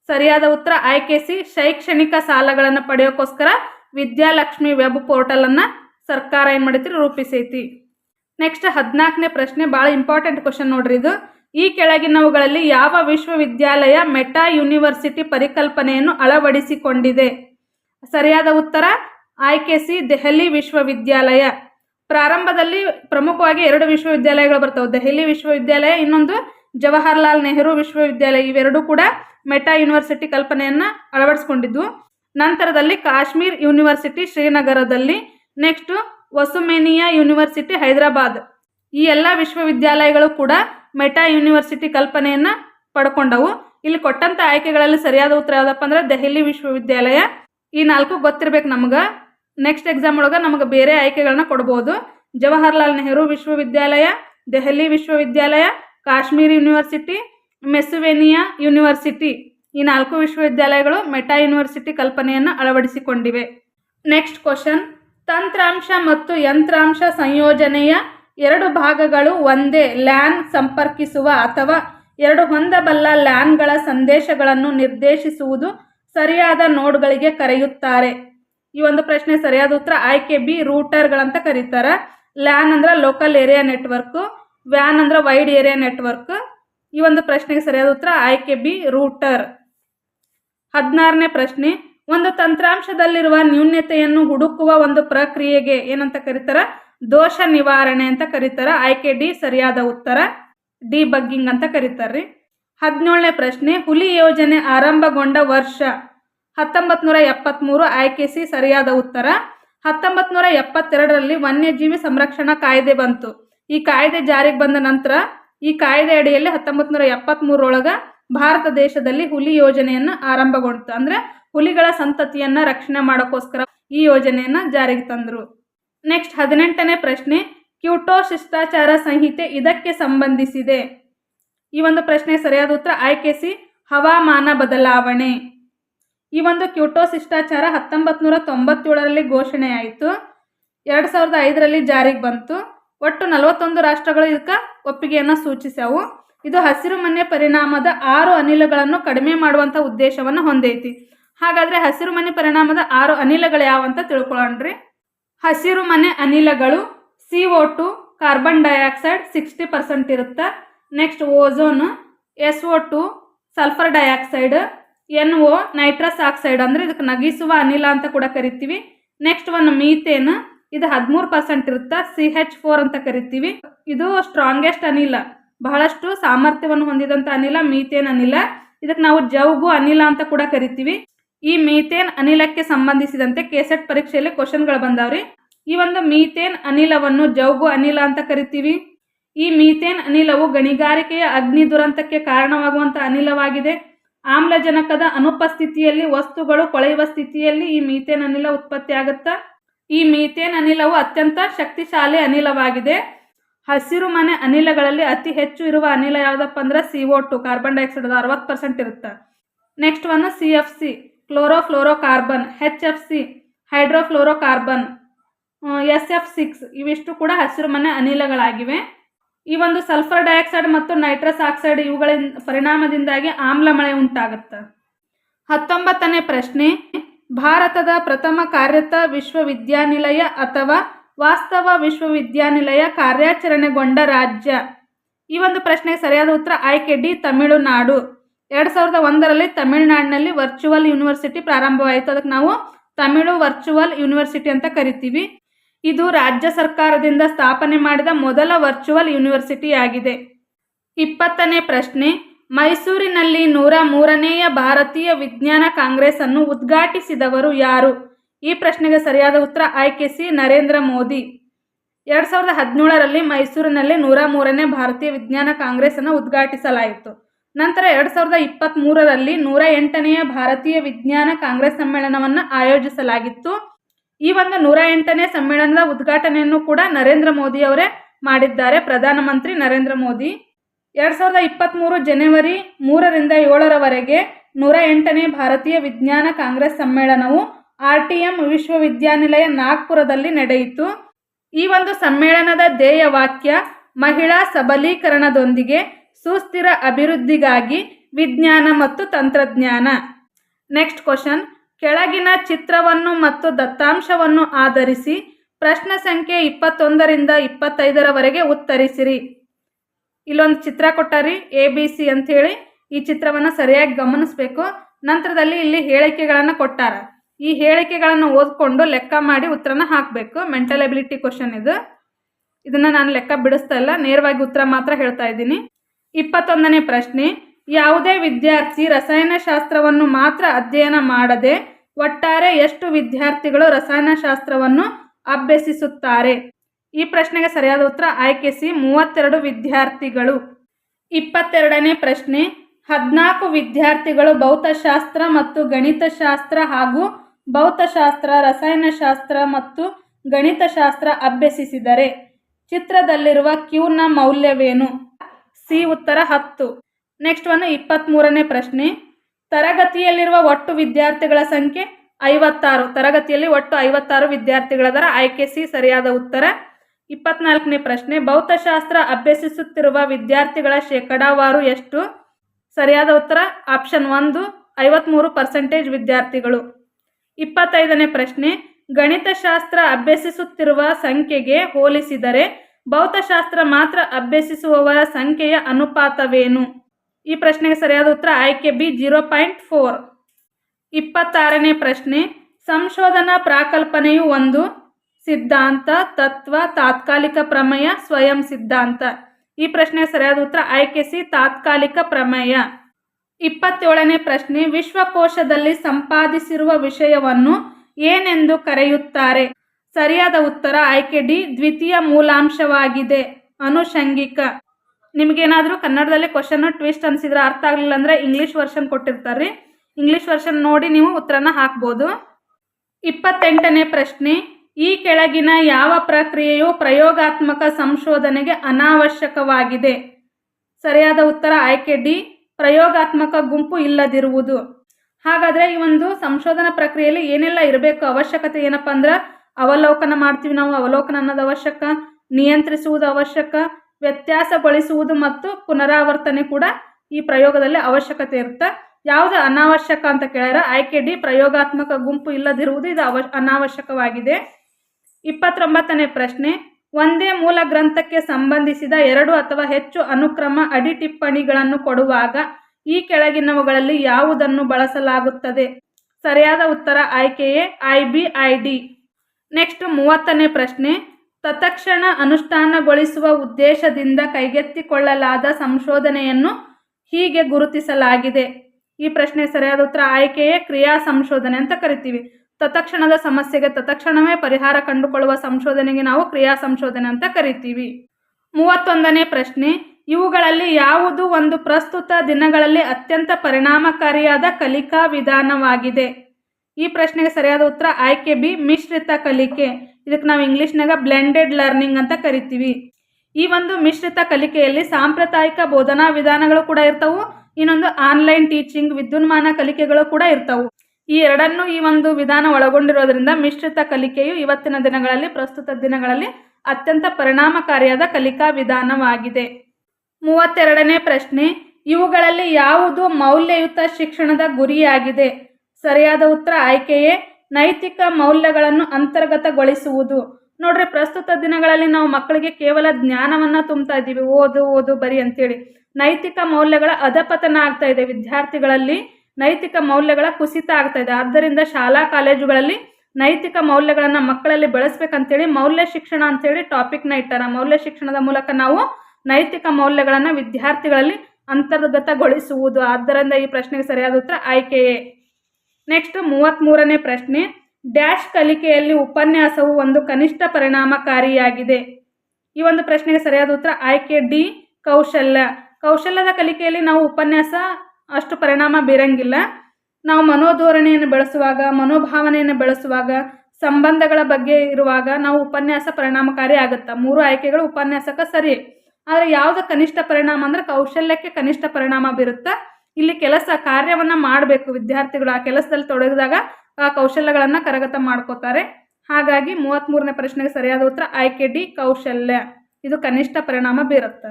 ಸರಿಯಾದ ಉತ್ತರ ಆಯ್ಕೆ ಸಿ ಶೈಕ್ಷಣಿಕ ಸಾಲಗಳನ್ನು ಪಡೆಯೋಕ್ಕೋಸ್ಕರ ವಿದ್ಯಾಲಕ್ಷ್ಮಿ ವೆಬ್ ಪೋರ್ಟಲನ್ನು ಸರ್ಕಾರ ಏನು ಮಾಡೈತಿ ರೂಪಿಸೈತಿ. ನೆಕ್ಸ್ಟ್ ಹದಿನಾಲ್ಕನೇ ಪ್ರಶ್ನೆ, ಭಾಳ ಇಂಪಾರ್ಟೆಂಟ್ ಕ್ವಶನ್ ನೋಡ್ರಿ ಇದು. ಈ ಕೆಳಗಿನವುಗಳಲ್ಲಿ ಯಾವ ವಿಶ್ವವಿದ್ಯಾಲಯ ಮೆಟಾ ಯೂನಿವರ್ಸಿಟಿ ಪರಿಕಲ್ಪನೆಯನ್ನು ಅಳವಡಿಸಿಕೊಂಡಿದೆ? ಸರಿಯಾದ ಉತ್ತರ ಆಯ್ಕೆ ಸಿ ದೆಹಲಿ ವಿಶ್ವವಿದ್ಯಾಲಯ. ಪ್ರಾರಂಭದಲ್ಲಿ ಪ್ರಮುಖವಾಗಿ ಎರಡು ವಿಶ್ವವಿದ್ಯಾಲಯಗಳು ಬರ್ತವೆ. ದೆಹಲಿ ವಿಶ್ವವಿದ್ಯಾಲಯ, ಇನ್ನೊಂದು ಜವಾಹರ್ಲಾಲ್ ನೆಹರು ವಿಶ್ವವಿದ್ಯಾಲಯ. ಇವೆರಡೂ ಕೂಡ ಮೆಟಾ ಯೂನಿವರ್ಸಿಟಿ ಕಲ್ಪನೆಯನ್ನು ಅಳವಡಿಸಿಕೊಂಡಿದ್ವು. ನಂತರದಲ್ಲಿ ಕಾಶ್ಮೀರ್ ಯೂನಿವರ್ಸಿಟಿ ಶ್ರೀನಗರದಲ್ಲಿ, ನೆಕ್ಸ್ಟ್ ವಸುಮೇನಿಯಾ ಯೂನಿವರ್ಸಿಟಿ ಹೈದರಾಬಾದ್. ಈ ಎಲ್ಲ ವಿಶ್ವವಿದ್ಯಾಲಯಗಳು ಕೂಡ ಮೆಟಾ ಯೂನಿವರ್ಸಿಟಿ ಕಲ್ಪನೆಯನ್ನು ಪಡ್ಕೊಂಡವು. ಇಲ್ಲಿ ಕೊಟ್ಟಂಥ ಆಯ್ಕೆಗಳಲ್ಲಿ ಸರಿಯಾದ ಉತ್ತರ ಯಾವುದಪ್ಪ ಅಂದ್ರೆ ದೆಹಲಿ ವಿಶ್ವವಿದ್ಯಾಲಯ. ಈ ನಾಲ್ಕು ಗೊತ್ತಿರ್ಬೇಕು ನಮ್ಗೆ. ನೆಕ್ಸ್ಟ್ ಎಕ್ಸಾಮ್ ಒಳಗೆ ನಮಗೆ ಬೇರೆ ಆಯ್ಕೆಗಳನ್ನ ಕೊಡ್ಬೋದು. ಜವಾಹರ್ಲಾಲ್ ನೆಹರು ವಿಶ್ವವಿದ್ಯಾಲಯ, ದೆಹಲಿ ವಿಶ್ವವಿದ್ಯಾಲಯ, ಕಾಶ್ಮೀರ್ ಯೂನಿವರ್ಸಿಟಿ ಮೆಸುವೆನಿಯಾ ಯೂನಿವರ್ಸಿಟಿ ಈ ನಾಲ್ಕು ವಿಶ್ವವಿದ್ಯಾಲಯಗಳು ಮೆಟಾ ಯೂನಿವರ್ಸಿಟಿ ಕಲ್ಪನೆಯನ್ನು ಅಳವಡಿಸಿಕೊಂಡಿವೆ. ನೆಕ್ಸ್ಟ್ ಕ್ವಶನ್ ತಂತ್ರಾಂಶ ಮತ್ತು ಯಂತ್ರಾಂಶ ಸಂಯೋಜನೆಯ ಎರಡು ಭಾಗಗಳು ಒಂದೇ ಲ್ಯಾನ್ ಸಂಪರ್ಕಿಸುವ ಅಥವಾ ಎರಡು ಹೊಂದಬಲ್ಲ ಲ್ಯಾನ್ಗಳ ಸಂದೇಶಗಳನ್ನು ನಿರ್ದೇಶಿಸುವುದು ಸರಿಯಾದ ನೋಡ್ಗಳಿಗೆ ಕರೆಯುತ್ತಾರೆ. ಈ ಒಂದು ಪ್ರಶ್ನೆ ಸರಿಯಾದ ಉತ್ತರ ಆಯ್ಕೆ ಬಿ ರೂಟರ್ಗಳಂತ ಕರೀತಾರೆ. ಲ್ಯಾನ್ ಅಂದ್ರೆ ಲೋಕಲ್ ಏರಿಯಾ ನೆಟ್ವರ್ಕ್, ವ್ಯಾನ್ ಅಂದ್ರೆ ವೈಡ್ ಏರಿಯಾ ನೆಟ್ವರ್ಕ್. ಈ ಒಂದು ಪ್ರಶ್ನೆಗೆ ಸರಿಯಾದ ಉತ್ತರ ಆಯ್ಕೆ ಬಿ ರೂಟರ್. ಹದಿನಾರನೇ ಪ್ರಶ್ನೆ, ಒಂದು ತಂತ್ರಾಂಶದಲ್ಲಿರುವ ನ್ಯೂನ್ಯತೆಯನ್ನು ಹುಡುಕುವ ಒಂದು ಪ್ರಕ್ರಿಯೆಗೆ ಏನಂತ ಕರೀತಾರ? ದೋಷ ನಿವಾರಣೆ ಅಂತ ಕರೀತಾರ. ಆಯ್ಕೆ ಡಿ ಸರಿಯಾದ ಉತ್ತರ. ಡಿ ಬಗ್ಗಿಂಗ್ ಅಂತ ಕರೀತಾರ್ರಿ. ಹದಿನೇಳನೇ ಪ್ರಶ್ನೆ, ಹುಲಿ ಯೋಜನೆ ಆರಂಭಗೊಂಡ ವರ್ಷ. ಹತ್ತೊಂಬತ್ತು ನೂರ ಎಪ್ಪತ್ತ್ಮೂರು ಆಯ್ಕೆ ಸಿ ಸರಿಯಾದ ಉತ್ತರ. ಹತ್ತೊಂಬತ್ತು ನೂರ ಎಪ್ಪತ್ತೆರಡರಲ್ಲಿ ವನ್ಯಜೀವಿ ಸಂರಕ್ಷಣಾ ಕಾಯ್ದೆ ಬಂತು. ಈ ಕಾಯ್ದೆ ಜಾರಿಗೆ ಬಂದ ನಂತರ ಈ ಕಾಯ್ದೆ ಅಡಿಯಲ್ಲಿ ಹತ್ತೊಂಬತ್ತು ನೂರ ಭಾರತ ದೇಶದಲ್ಲಿ ಹುಲಿ ಯೋಜನೆಯನ್ನು ಆರಂಭಗೊಂಡಿತು. ಅಂದ್ರೆ ಹುಲಿಗಳ ಸಂತತಿಯನ್ನು ರಕ್ಷಣೆ ಮಾಡೋಕ್ಕೋಸ್ಕರ ಈ ಯೋಜನೆಯನ್ನು ಜಾರಿಗೆ ತಂದರು. ನೆಕ್ಸ್ಟ್ ಹದಿನೆಂಟನೇ ಪ್ರಶ್ನೆ, ಕ್ಯೂಟೋ ಶಿಷ್ಟಾಚಾರ ಸಂಹಿತೆ ಇದಕ್ಕೆ ಸಂಬಂಧಿಸಿದೆ. ಈ ಒಂದು ಪ್ರಶ್ನೆ ಸರಿಯಾದ ಉತ್ತರ ಆಯ್ಕೆಸಿ ಹವಾಮಾನ ಬದಲಾವಣೆ. ಈ ಒಂದು ಕ್ಯೂಟೋ ಶಿಷ್ಟಾಚಾರ ಹತ್ತೊಂಬತ್ತು ನೂರ ತೊಂಬತ್ತೇಳರಲ್ಲಿ ಘೋಷಣೆಯಾಯಿತು ಎರಡು ಸಾವಿರದ ಐದರಲ್ಲಿ ಜಾರಿಗೆ ಬಂತು. ಒಟ್ಟು ನಲವತ್ತೊಂದು ರಾಷ್ಟ್ರಗಳು ಇದಕ್ಕೆ ಒಪ್ಪಿಗೆಯನ್ನು ಸೂಚಿಸವು. ಇದು ಹಸಿರು ಮನೆ ಪರಿಣಾಮದ ಆರು ಅನಿಲಗಳನ್ನು ಕಡಿಮೆ ಮಾಡುವಂಥ ಉದ್ದೇಶವನ್ನು ಹೊಂದೈತಿ. ಹಾಗಾದರೆ ಹಸಿರು ಮನೆ ಪರಿಣಾಮದ ಆರು ಅನಿಲಗಳು ಯಾವಂತ ತಿಳ್ಕೊಳ್ಳೋಣ್ರಿ. ಹಸಿರು ಮನೆ ಅನಿಲಗಳು C O two, carbon dioxide sixty percent ಇರುತ್ತೆ. Next ozone, S O two, sulphur dioxide N O nitrous oxide ಅಂದರೆ ಇದಕ್ಕೆ ನಗಿಸುವ ಅನಿಲ ಅಂತ ಕೂಡ ಕರಿತೀವಿ. ನೆಕ್ಸ್ಟ್ ಒನ್ ಮೀಥೇನ್ ಇದು ಹದಿಮೂರು ಪರ್ಸೆಂಟ್ ಇರುತ್ತೆ. ಸಿ ಹೆಚ್ ಫೋರ್ ಅಂತ ಕರಿತೀವಿ. ಇದು ಸ್ಟ್ರಾಂಗೆಸ್ಟ್ ಅನಿಲ. ಬಹಳಷ್ಟು ಸಾಮರ್ಥ್ಯವನ್ನು ಹೊಂದಿದಂಥ ಅನಿಲ ಮೀಥೇನ್ ಅನಿಲ. ಇದಕ್ಕೆ ನಾವು ಜೌಗು ಅನಿಲ ಅಂತ ಕೂಡ ಕರಿತೀವಿ. ಈ ಮೀಥೇನ್ ಅನಿಲಕ್ಕೆ ಸಂಬಂಧಿಸಿದಂತೆ ಕೆಸೆಟ್ ಪರೀಕ್ಷೆಯಲ್ಲಿ ಕ್ವಶನ್ಗಳು ಬಂದಾವ್ರಿ. ಈ ಒಂದು ಮೀಥೇನ್ ಅನಿಲವನ್ನು ಜೌಗು ಅನಿಲ ಅಂತ ಕರಿತೀವಿ. ಈ ಮೀಥೇನ್ ಅನಿಲವು ಗಣಿಗಾರಿಕೆಯ ಅಗ್ನಿ ದುರಂತಕ್ಕೆ ಕಾರಣವಾಗುವಂಥ ಅನಿಲವಾಗಿದೆ. ಆಮ್ಲಜನಕದ ಅನುಪಸ್ಥಿತಿಯಲ್ಲಿ ವಸ್ತುಗಳು ಕೊಳೆಯುವ ಸ್ಥಿತಿಯಲ್ಲಿ ಈ ಮೀಥೇನ್ ಅನಿಲ ಉತ್ಪತ್ತಿ ಆಗುತ್ತಾ? ಈ ಮೀಥೇನ್ ಅನಿಲವು ಅತ್ಯಂತ ಶಕ್ತಿಶಾಲಿ ಅನಿಲವಾಗಿದೆ. ಹಸಿರು ಮನೆ ಅನಿಲಗಳಲ್ಲಿ ಅತಿ ಹೆಚ್ಚು ಇರುವ ಅನಿಲ ಯಾವುದಪ್ಪ ಅಂದ್ರೆ C O two carbon dioxide ಅರವತ್ತು ಪರ್ಸೆಂಟ್ ಇರುತ್ತೆ. Next one C F C chlorofluorocarbon H F C hydrofluorocarbon S F six ಇವಿಷ್ಟು ಕೂಡ ಹಸಿರು ಮನೆ ಅನಿಲಗಳಾಗಿವೆ. ಈ ಒಂದು ಸಲ್ಫರ್ ಡೈಆಕ್ಸೈಡ್ ಮತ್ತು ನೈಟ್ರಸ್ ಆಕ್ಸೈಡ್ ಇವುಗಳ ಪರಿಣಾಮದಿಂದಾಗಿ ಆಮ್ಲ ಮಳೆ ಉಂಟಾಗುತ್ತೆ. ಹತ್ತೊಂಬತ್ತನೇ ಪ್ರಶ್ನೆ, ಭಾರತದ ಪ್ರಥಮ ಕಾರ್ಯತ ವಿಶ್ವವಿದ್ಯಾನಿಲಯ ಅಥವಾ ವಾಸ್ತವ ವಿಶ್ವವಿದ್ಯಾನಿಲಯ ಕಾರ್ಯಾಚರಣೆಗೊಂಡ ರಾಜ್ಯ? ಈ ಒಂದು ಪ್ರಶ್ನೆಗೆ ಸರಿಯಾದ ಉತ್ತರ ಆಯ್ಕೆ ಡಿ ತಮಿಳುನಾಡು. ಎರಡು ಸಾವಿರದ ಒಂದರಲ್ಲಿ ತಮಿಳುನಾಡಿನಲ್ಲಿ ವರ್ಚುವಲ್ ಯೂನಿವರ್ಸಿಟಿ ಪ್ರಾರಂಭವಾಯಿತು. ಅದಕ್ಕೆ ನಾವು ತಮಿಳು ವರ್ಚುವಲ್ ಯೂನಿವರ್ಸಿಟಿ ಅಂತ ಕರಿತೀವಿ. ಇದು ರಾಜ್ಯ ಸರ್ಕಾರದಿಂದ ಸ್ಥಾಪನೆ ಮಾಡಿದ ಮೊದಲ ವರ್ಚುವಲ್ ಯೂನಿವರ್ಸಿಟಿ ಆಗಿದೆ. ಇಪ್ಪತ್ತನೇ ಪ್ರಶ್ನೆ, ಮೈಸೂರಿನಲ್ಲಿ ನೂರ ಮೂರನೆಯ ಭಾರತೀಯ ವಿಜ್ಞಾನ ಕಾಂಗ್ರೆಸ್ ಅನ್ನು ಉದ್ಘಾಟಿಸಿದವರು ಯಾರು? ಈ ಪ್ರಶ್ನೆಗೆ ಸರಿಯಾದ ಉತ್ತರ ಆಯ್ಕೆ ಸಿ ನರೇಂದ್ರ ಮೋದಿ. ಎರಡು ಸಾವಿರದ ಹದಿನೇಳರಲ್ಲಿ ಮೈಸೂರಿನಲ್ಲಿ ನೂರ ಮೂರನೇ ಭಾರತೀಯ ವಿಜ್ಞಾನ ಕಾಂಗ್ರೆಸ್ ಅನ್ನು ಉದ್ಘಾಟಿಸಲಾಯಿತು. ನಂತರ ಎರಡು ಸಾವಿರದ ಇಪ್ಪತ್ತ್ಮೂರರಲ್ಲಿ ನೂರ ಎಂಟನೆಯ ಭಾರತೀಯ ವಿಜ್ಞಾನ ಕಾಂಗ್ರೆಸ್ ಸಮ್ಮೇಳನವನ್ನು ಆಯೋಜಿಸಲಾಗಿತ್ತು. ಈ ಒಂದು ನೂರ ಎಂಟನೇ ಸಮ್ಮೇಳನದ ಉದ್ಘಾಟನೆಯನ್ನು ಕೂಡ ನರೇಂದ್ರ ಮೋದಿ ಅವರೇ ಮಾಡಿದ್ದಾರೆ. ಪ್ರಧಾನಮಂತ್ರಿ ನರೇಂದ್ರ ಮೋದಿ. ಎರಡು ಸಾವಿರದ ಇಪ್ಪತ್ತ್ಮೂರು ಜನವರಿ ಮೂರರಿಂದ ಏಳರವರೆಗೆ ನೂರ ಎಂಟನೇ ಭಾರತೀಯ ವಿಜ್ಞಾನ ಕಾಂಗ್ರೆಸ್ ಸಮ್ಮೇಳನವು ಆರ್ ಟಿ ಎಂ ವಿಶ್ವವಿದ್ಯಾನಿಲಯ ನಾಗ್ಪುರದಲ್ಲಿ ನಡೆಯಿತು. ಈ ಒಂದು ಸಮ್ಮೇಳನದ ಧ್ಯೇಯ ವಾಕ್ಯ ಮಹಿಳಾ ಸಬಲೀಕರಣದೊಂದಿಗೆ ಸುಸ್ಥಿರ ಅಭಿವೃದ್ಧಿಗಾಗಿ ವಿಜ್ಞಾನ ಮತ್ತು ತಂತ್ರಜ್ಞಾನ. ನೆಕ್ಸ್ಟ್ ಕ್ವಶನ್ ಕೆಳಗಿನ ಚಿತ್ರವನ್ನು ಮತ್ತು ದತ್ತಾಂಶವನ್ನು ಆಧರಿಸಿ ಪ್ರಶ್ನೆ ಸಂಖ್ಯೆ ಇಪ್ಪತ್ತೊಂದರಿಂದ ಇಪ್ಪತ್ತೈದರವರೆಗೆ ಉತ್ತರಿಸಿರಿ. ಇಲ್ಲೊಂದು ಚಿತ್ರ ಕೊಟ್ಟಾರಿ ಎ ಬಿ ಸಿ ಅಂಥೇಳಿ. ಈ ಚಿತ್ರವನ್ನು ಸರಿಯಾಗಿ ಗಮನಿಸಬೇಕು. ನಂತರದಲ್ಲಿ ಇಲ್ಲಿ ಹೇಳಿಕೆಗಳನ್ನು ಕೊಟ್ಟಾರ. ಈ ಹೇಳಿಕೆಗಳನ್ನು ಓದ್ಕೊಂಡು ಲೆಕ್ಕ ಮಾಡಿ ಉತ್ತರನ ಹಾಕಬೇಕು. ಮೆಂಟಲ್ ಎಬಿಲಿಟಿ ಕ್ವಶನ್ ಇದು. ಇದನ್ನು ನಾನು ಲೆಕ್ಕ ಬಿಡಿಸ್ತಾ ಇಲ್ಲ. ನೇರವಾಗಿ ಉತ್ತರ ಮಾತ್ರ ಹೇಳ್ತಾ ಇದ್ದೀನಿ. ಇಪ್ಪತ್ತೊಂದನೇ ಪ್ರಶ್ನೆ. ಯಾವುದೇ ವಿದ್ಯಾರ್ಥಿ ರಸಾಯನಶಾಸ್ತ್ರವನ್ನು ಮಾತ್ರ ಅಧ್ಯಯನ ಮಾಡದೆ ಒಟ್ಟಾರೆ ಎಷ್ಟು ವಿದ್ಯಾರ್ಥಿಗಳು ರಸಾಯನಶಾಸ್ತ್ರವನ್ನು ಅಭ್ಯಸಿಸುತ್ತಾರೆ? ಈ ಪ್ರಶ್ನೆಗೆ ಸರಿಯಾದ ಉತ್ತರ ಆಯ್ಕೆ ಸಿ ಮೂವತ್ತೆರಡು ವಿದ್ಯಾರ್ಥಿಗಳು. ಇಪ್ಪತ್ತೆರಡನೇ ಪ್ರಶ್ನೆ. ಹದಿನಾಲ್ಕು ವಿದ್ಯಾರ್ಥಿಗಳು ಭೌತಶಾಸ್ತ್ರ ಮತ್ತು ಗಣಿತಶಾಸ್ತ್ರ ಹಾಗೂ ಭೌತಶಾಸ್ತ್ರ, ರಸಾಯನಶಾಸ್ತ್ರ ಮತ್ತು ಗಣಿತಶಾಸ್ತ್ರ ಅಭ್ಯಸಿಸಿದರೆ ಚಿತ್ರದಲ್ಲಿರುವ ಕ್ಯೂನ ಮೌಲ್ಯವೇನು? ಸಿ ಉತ್ತರ ಹತ್ತು. ನೆಕ್ಸ್ಟ್ ಒಂದು ಇಪ್ಪತ್ತ್ಮೂರನೇ ಪ್ರಶ್ನೆ. ತರಗತಿಯಲ್ಲಿರುವ ಒಟ್ಟು ವಿದ್ಯಾರ್ಥಿಗಳ ಸಂಖ್ಯೆ ಐವತ್ತಾರು. ತರಗತಿಯಲ್ಲಿ ಒಟ್ಟು ಐವತ್ತಾರು ವಿದ್ಯಾರ್ಥಿಗಳದರ ಆಯ್ಕೆ ಸಿ, ಸರಿಯಾದ ಉತ್ತರ. ಇಪ್ಪತ್ನಾಲ್ಕನೇ ಪ್ರಶ್ನೆ. ಭೌತಶಾಸ್ತ್ರ ಅಭ್ಯಸಿಸುತ್ತಿರುವ ವಿದ್ಯಾರ್ಥಿಗಳ ಶೇಕಡಾವಾರು ಎಷ್ಟು? ಸರಿಯಾದ ಉತ್ತರ ಆಪ್ಷನ್ ಒಂದು ಐವತ್ತ್ಮೂರು ಪರ್ಸೆಂಟೇಜ್ ವಿದ್ಯಾರ್ಥಿಗಳು. ಇಪ್ಪತ್ತೈದನೇ ಪ್ರಶ್ನೆ. ಗಣಿತಶಾಸ್ತ್ರ ಅಭ್ಯಸಿಸುತ್ತಿರುವ ಸಂಖ್ಯೆಗೆ ಹೋಲಿಸಿದರೆ ಭೌತಶಾಸ್ತ್ರ ಮಾತ್ರ ಅಭ್ಯಸಿಸುವವರ ಸಂಖ್ಯೆಯ ಅನುಪಾತವೇನು? ಈ ಪ್ರಶ್ನೆಗೆ ಸರಿಯಾದ ಉತ್ತರ ಆಯ್ಕೆ ಬಿ ಜೀರೋ ಪಾಯಿಂಟ್ ಫೋರ್. ಇಪ್ಪತ್ತಾರನೇ ಪ್ರಶ್ನೆ, ಸಂಶೋಧನಾ ಪ್ರಾಕಲ್ಪನೆಯು ಒಂದು, ಸಿದ್ಧಾಂತ, ತತ್ವ, ತಾತ್ಕಾಲಿಕ ಪ್ರಮೇಯ, ಸ್ವಯಂ ಸಿದ್ಧಾಂತ. ಈ ಪ್ರಶ್ನೆಗೆ ಸರಿಯಾದ ಉತ್ತರ ಆಯ್ಕೆ ಸಿ, ತಾತ್ಕಾಲಿಕ ಪ್ರಮೇಯ. ಇಪ್ಪತ್ತೇಳನೇ ಪ್ರಶ್ನೆ, ವಿಶ್ವಕೋಶದಲ್ಲಿ ಸಂಪಾದಿಸಿರುವ ವಿಷಯವನ್ನು ಏನೆಂದು ಕರೆಯುತ್ತಾರೆ? ಸರಿಯಾದ ಉತ್ತರ ಆಯ್ಕೆ ಡಿ, ದ್ವಿತೀಯ ಮೂಲಾಂಶವಾಗಿದೆ, ಅನುಷಂಗಿಕ. ನಿಮಗೇನಾದರೂ ಕನ್ನಡದಲ್ಲಿ ಕ್ವಶನ್ ಟ್ವಿಸ್ಟ್ ಅನಿಸಿದ್ರೆ ಅರ್ಥ ಆಗಲಿಲ್ಲ ಅಂದರೆ ಇಂಗ್ಲೀಷ್ ವರ್ಷನ್ ಕೊಟ್ಟಿರ್ತಾರೆ ರೀ ಇಂಗ್ಲೀಷ್ ವರ್ಷನ್ ನೋಡಿ ನೀವು ಉತ್ತರನ ಹಾಕ್ಬೋದು. ಇಪ್ಪತ್ತೆಂಟನೇ ಪ್ರಶ್ನೆ, ಈ ಕೆಳಗಿನ ಯಾವ ಪ್ರಕ್ರಿಯೆಯು ಪ್ರಯೋಗಾತ್ಮಕ ಸಂಶೋಧನೆಗೆ ಅನಾವಶ್ಯಕವಾಗಿದೆ? ಸರಿಯಾದ ಉತ್ತರ ಆಯ್ಕೆ ಡಿ, ಪ್ರಯೋಗಾತ್ಮಕ ಗುಂಪು ಇಲ್ಲದಿರುವುದು. ಹಾಗಾದರೆ ಈ ಒಂದು ಸಂಶೋಧನಾ ಪ್ರಕ್ರಿಯೆಯಲ್ಲಿ ಏನೆಲ್ಲ ಇರಬೇಕು, ಅವಶ್ಯಕತೆ ಏನಪ್ಪ ಅಂದ್ರೆ ಅವಲೋಕನ ಮಾಡ್ತೀವಿ ನಾವು, ಅವಲೋಕನ ಅನ್ನೋದು ಅವಶ್ಯಕ, ನಿಯಂತ್ರಿಸುವುದು ಅವಶ್ಯಕ ವ್ಯತ್ಯಾಸಗೊಳಿಸುವುದು ಮತ್ತು ಪುನರಾವರ್ತನೆ ಕೂಡ ಈ ಪ್ರಯೋಗದಲ್ಲಿ ಅವಶ್ಯಕತೆ ಇರುತ್ತೆ. ಯಾವುದು ಅನಾವಶ್ಯಕ ಅಂತ ಕೇಳಿದ್ರೆ ಆಯ್ಕೆ ಡಿ ಪ್ರಯೋಗಾತ್ಮಕ ಗುಂಪು ಇಲ್ಲದಿರುವುದು ಇದು ಅನಾವಶ್ಯಕವಾಗಿದೆ. ಇಪ್ಪತ್ತೊಂಬತ್ತನೇ ಪ್ರಶ್ನೆ, ಒಂದೇ ಮೂಲ ಗ್ರಂಥಕ್ಕೆ ಸಂಬಂಧಿಸಿದ ಎರಡು ಅಥವಾ ಹೆಚ್ಚು ಅನುಕ್ರಮ ಅಡಿ ಟಿಪ್ಪಣಿಗಳನ್ನು ಕೊಡುವಾಗ ಈ ಕೆಳಗಿನವುಗಳಲ್ಲಿ ಯಾವುದನ್ನು ಬಳಸಲಾಗುತ್ತದೆ? ಸರಿಯಾದ ಉತ್ತರ ಆಯ್ಕೆಯೇ I B, I D. Next ಮೂವತ್ತನೇ ಪ್ರಶ್ನೆ ತತ್ಕ್ಷಣ ಅನುಷ್ಠಾನಗೊಳಿಸುವ ಉದ್ದೇಶದಿಂದ ಕೈಗೆತ್ತಿಕೊಳ್ಳಲಾದ ಸಂಶೋಧನೆಯನ್ನು ಹೀಗೆ ಗುರುತಿಸಲಾಗಿದೆ. ಈ ಪ್ರಶ್ನೆ ಸರಿಯಾದ ಉತ್ತರ ಆಯ್ಕೆಯೇ ಕ್ರಿಯಾ ಸಂಶೋಧನೆ ಅಂತ ಕರಿತೀವಿ. ತತ್ಕ್ಷಣದ ಸಮಸ್ಯೆಗೆ ತತ್ಕ್ಷಣವೇ ಪರಿಹಾರ ಕಂಡುಕೊಳ್ಳುವ ಸಂಶೋಧನೆಗೆ ನಾವು ಕ್ರಿಯಾ ಸಂಶೋಧನೆ ಅಂತ ಕರಿತೀವಿ. ಮೂವತ್ತೊಂದನೇ ಪ್ರಶ್ನೆ, ಇವುಗಳಲ್ಲಿ ಯಾವುದು ಒಂದು ಪ್ರಸ್ತುತ ದಿನಗಳಲ್ಲಿ ಅತ್ಯಂತ ಪರಿಣಾಮಕಾರಿಯಾದ ಕಲಿಕಾ ವಿಧಾನವಾಗಿದೆ? ಈ ಪ್ರಶ್ನೆಗೆ ಸರಿಯಾದ ಉತ್ತರ ಆಯ್ಕೆ ಬಿ ಮಿಶ್ರಿತ ಕಲಿಕೆ. ಇದಕ್ಕೆ ನಾವು ಇಂಗ್ಲೀಷ್ನಾಗ ಬ್ಲೆಂಡೆಡ್ ಲರ್ನಿಂಗ್ ಅಂತ ಕರಿತೀವಿ. ಈ ಒಂದು ಮಿಶ್ರಿತ ಕಲಿಕೆಯಲ್ಲಿ ಸಾಂಪ್ರದಾಯಿಕ ಬೋಧನಾ ವಿಧಾನಗಳು ಕೂಡ ಇರ್ತವು, ಇನ್ನೊಂದು ಆನ್ಲೈನ್ ಟೀಚಿಂಗ್ ವಿದ್ಯುನ್ಮಾನ ಕಲಿಕೆಗಳು ಕೂಡ ಇರ್ತವು. ಈ ಎರಡನ್ನು ಈ ಒಂದು ವಿಧಾನ ಒಳಗೊಂಡಿರೋದ್ರಿಂದ ಮಿಶ್ರಿತ ಕಲಿಕೆಯು ಇವತ್ತಿನ ದಿನಗಳಲ್ಲಿ, ಪ್ರಸ್ತುತ ದಿನಗಳಲ್ಲಿ ಅತ್ಯಂತ ಪರಿಣಾಮಕಾರಿಯಾದ ಕಲಿಕಾ ವಿಧಾನವಾಗಿದೆ. ಮೂವತ್ತೆರಡನೇ ಪ್ರಶ್ನೆ, ಇವುಗಳಲ್ಲಿ ಯಾವುದು ಮೌಲ್ಯಯುತ ಶಿಕ್ಷಣದ ಗುರಿಯಾಗಿದೆ? ಸರಿಯಾದ ಉತ್ತರ ಆಯ್ಕೆಯೇ ನೈತಿಕ ಮೌಲ್ಯಗಳನ್ನು ಅಂತರ್ಗತಗೊಳಿಸುವುದು. ನೋಡ್ರಿ, ಪ್ರಸ್ತುತ ದಿನಗಳಲ್ಲಿ ನಾವು ಮಕ್ಕಳಿಗೆ ಕೇವಲ ಜ್ಞಾನವನ್ನು ತುಂಬ್ತಾ ಇದ್ದೀವಿ. ಓದು ಓದು, ಬರಿ ಅಂತೇಳಿ. ನೈತಿಕ ಮೌಲ್ಯಗಳ ಅಧಪತನ ಆಗ್ತಾ ಇದೆ. ವಿದ್ಯಾರ್ಥಿಗಳಲ್ಲಿ ನೈತಿಕ ಮೌಲ್ಯಗಳ ಕುಸಿತ ಆಗ್ತಾ ಇದೆ. ಆದ್ದರಿಂದ ಶಾಲಾ, ಕಾಲೇಜುಗಳಲ್ಲಿ ನೈತಿಕ ಮೌಲ್ಯಗಳನ್ನು ಮಕ್ಕಳಲ್ಲಿ ಬೆಳೆಸ್ಬೇಕಂತೇಳಿ ಮೌಲ್ಯ ಶಿಕ್ಷಣ ಅಂತೇಳಿ ಟಾಪಿಕ್ನ ಇಟ್ಟಾರ. ಮೌಲ್ಯ ಶಿಕ್ಷಣದ ಮೂಲಕ ನಾವು ನೈತಿಕ ಮೌಲ್ಯಗಳನ್ನು ವಿದ್ಯಾರ್ಥಿಗಳಲ್ಲಿ ಅಂತರ್ಗತಗೊಳಿಸುವುದು. ಆದ್ದರಿಂದ ಈ ಪ್ರಶ್ನೆಗೆ ಸರಿಯಾದ ಉತ್ತರ ಆಯ್ಕೆಯೇ. ನೆಕ್ಸ್ಟ್ ಮೂವತ್ತ್ಮೂರನೇ ಪ್ರಶ್ನೆ, ಡ್ಯಾಶ್ ಕಲಿಕೆಯಲ್ಲಿ ಉಪನ್ಯಾಸವು ಒಂದು ಕನಿಷ್ಠ ಪರಿಣಾಮಕಾರಿಯಾಗಿದೆ. ಈ ಒಂದು ಪ್ರಶ್ನೆಗೆ ಸರಿಯಾದ ಉತ್ತರ ಆಯ್ಕೆ ಡಿ, ಕೌಶಲ್ಯ. ಕೌಶಲ್ಯದ ಕಲಿಕೆಯಲ್ಲಿ ನಾವು ಉಪನ್ಯಾಸ ಅಷ್ಟು ಪರಿಣಾಮ ಬೀರಂಗಿಲ್ಲ. ನಾವು ಮನೋಧೋರಣೆಯನ್ನು ಬೆಳೆಸುವಾಗ, ಮನೋಭಾವನೆಯನ್ನು ಬೆಳೆಸುವಾಗ, ಸಂಬಂಧಗಳ ಬಗ್ಗೆ ಇರುವಾಗ ನಾವು ಉಪನ್ಯಾಸ ಪರಿಣಾಮಕಾರಿ ಆಗುತ್ತೆ? ಮೂರು ಆಯ್ಕೆಗಳು ಉಪನ್ಯಾಸಕ್ಕೆ ಸರಿ ಆದರೆ ಯಾವುದು ಕನಿಷ್ಠ ಪರಿಣಾಮ ಅಂದರೆ ಕೌಶಲ್ಯಕ್ಕೆ ಕನಿಷ್ಠ ಪರಿಣಾಮ ಬೀರುತ್ತೆ? ಇಲ್ಲಿ ಕೆಲಸ ಕಾರ್ಯವನ್ನು ಮಾಡಬೇಕು. ವಿದ್ಯಾರ್ಥಿಗಳು ಆ ಕೆಲಸದಲ್ಲಿ ತೊಡಗಿದಾಗ ಆ ಕೌಶಲ್ಯಗಳನ್ನು ಕರಗತ ಮಾಡ್ಕೋತಾರೆ. ಹಾಗಾಗಿ ಮೂವತ್ತ್ಮೂರನೇ ಪ್ರಶ್ನೆಗೆ ಸರಿಯಾದ ಉತ್ತರ ಆಯ್ಕೆ ಡಿ ಕೌಶಲ್ಯ. ಇದು ಕನಿಷ್ಠ ಪರಿಣಾಮ ಬೀರುತ್ತೆ.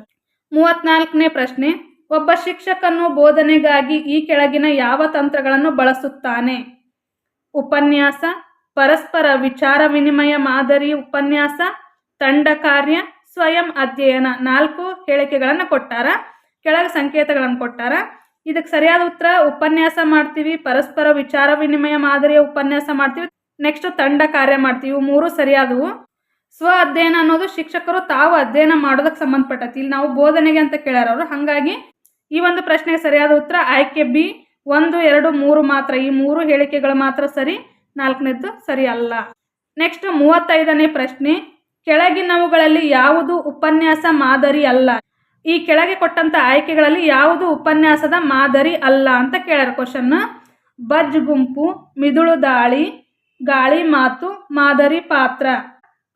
ಮೂವತ್ನಾಲ್ಕನೇ ಪ್ರಶ್ನೆ, ಒಬ್ಬ ಶಿಕ್ಷಕನು ಬೋಧನೆಗಾಗಿ ಈ ಕೆಳಗಿನ ಯಾವ ತಂತ್ರಗಳನ್ನು ಬಳಸುತ್ತಾನೆ? ಉಪನ್ಯಾಸ, ಪರಸ್ಪರ ವಿಚಾರ ವಿನಿಮಯ ಮಾದರಿ ಉಪನ್ಯಾಸ, ತಂಡ ಕಾರ್ಯ, ಸ್ವಯಂ ಅಧ್ಯಯನ. ನಾಲ್ಕು ಹೇಳಿಕೆಗಳನ್ನು ಕೊಟ್ಟಾರ. ಕೆಳಗೆ ಸಂಕೇತಗಳನ್ನು ಕೊಟ್ಟಾರ. ಇದಕ್ಕೆ ಸರಿಯಾದ ಉತ್ತರ ಉಪನ್ಯಾಸ ಮಾಡ್ತೀವಿ, ಪರಸ್ಪರ ವಿಚಾರ ವಿನಿಮಯ ಮಾದರಿಯ ಉಪನ್ಯಾಸ ಮಾಡ್ತೀವಿ ನೆಕ್ಸ್ಟ್ ತಂಡ ಕಾರ್ಯ ಮಾಡ್ತೀವಿ. ಮೂರು ಸರಿಯಾದವು. ಸ್ವ ಅಧ್ಯಯನ ಅನ್ನೋದು ಶಿಕ್ಷಕರು ತಾವು ಅಧ್ಯಯನ ಮಾಡೋದಕ್ಕೆ ಸಂಬಂಧಪಟ್ಟತಿ. ಇಲ್ಲಿ ನಾವು ಬೋಧನೆಗೆ ಅಂತ ಕೇಳ್ಯಾರ ಅವರು. ಹಾಗಾಗಿ ಈ ಒಂದು ಪ್ರಶ್ನೆಗೆ ಸರಿಯಾದ ಉತ್ತರ ಆಯ್ಕೆ ಬಿ. ಒಂದು, ಎರಡು, ಮೂರು ಮಾತ್ರ. ಈ ಮೂರು ಹೇಳಿಕೆಗಳು ಮಾತ್ರ ಸರಿ, ನಾಲ್ಕನೇದ್ದು ಸರಿ ಅಲ್ಲ. ನೆಕ್ಸ್ಟ್ ಮೂವತ್ತೈದನೇ ಪ್ರಶ್ನೆ, ಕೆಳಗಿನವುಗಳಲ್ಲಿ ಯಾವುದು ಉಪನ್ಯಾಸ ಮಾದರಿ ಅಲ್ಲ? ಈ ಕೆಳಗೆ ಕೊಟ್ಟಂತ ಆಯ್ಕೆಗಳಲ್ಲಿ ಯಾವುದು ಉಪನ್ಯಾಸದ ಮಾದರಿ ಅಲ್ಲ ಅಂತ ಕೇಳ್ಯಾರ ಕ್ವಶನ್ ಬಜ್ ಗುಂಪು, ಮಿದುಳು ದಾಳಿ, ಗಾಳಿ ಮಾತು, ಮಾದರಿ ಪಾತ್ರ.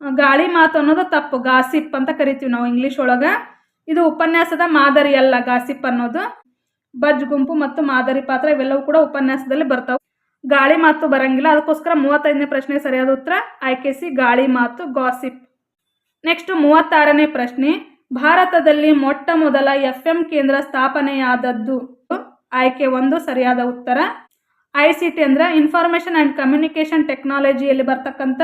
ಗಾಳಿ ಮಾತು ಅನ್ನೋದು ತಪ್ಪು, ಗಾಸಿಪ್ ಅಂತ ಕರಿತೀವಿ ನಾವು ಇಂಗ್ಲೀಷ್ ಒಳಗೆ. ಇದು ಉಪನ್ಯಾಸದ ಮಾದರಿ ಅಲ್ಲ ಗಾಸಿಪ್ ಅನ್ನೋದು. ಬಜ್ ಗುಂಪು ಮತ್ತು ಮಾದರಿ ಪಾತ್ರ ಇವೆಲ್ಲವೂ ಕೂಡ ಉಪನ್ಯಾಸದಲ್ಲಿ ಬರ್ತಾವೆ. ಗಾಳಿ ಮಾತು ಬರಂಗಿಲ್ಲ, ಅದಕ್ಕೋಸ್ಕರ ಮೂವತ್ತೈದನೇ ಪ್ರಶ್ನೆ ಸರಿಯಾದ ಉತ್ತರ, ಆಯ್ಕೆ ಸಿ, ಗಾಳಿ ಮಾತು, ಗಾಸಿಪ್. ನೆಕ್ಸ್ಟ್ ಮೂವತ್ತಾರನೇ ಪ್ರಶ್ನೆ. ಭಾರತದಲ್ಲಿ ಮೊಟ್ಟ ಮೊದಲ ಎಫ್ ಎಂ ಕೇಂದ್ರ ಸ್ಥಾಪನೆಯಾದದ್ದು. ಆಯ್ಕೆ ಒಂದು, ಸರಿಯಾದ ಉತ್ತರ. ಐ ಸಿ ಟಿ ಅಂದ್ರೆ ಇನ್ಫಾರ್ಮೇಶನ್ ಆ್ಯಂಡ್ ಕಮ್ಯುನಿಕೇಷನ್ ಟೆಕ್ನಾಲಜಿಯಲ್ಲಿ ಬರ್ತಕ್ಕಂಥ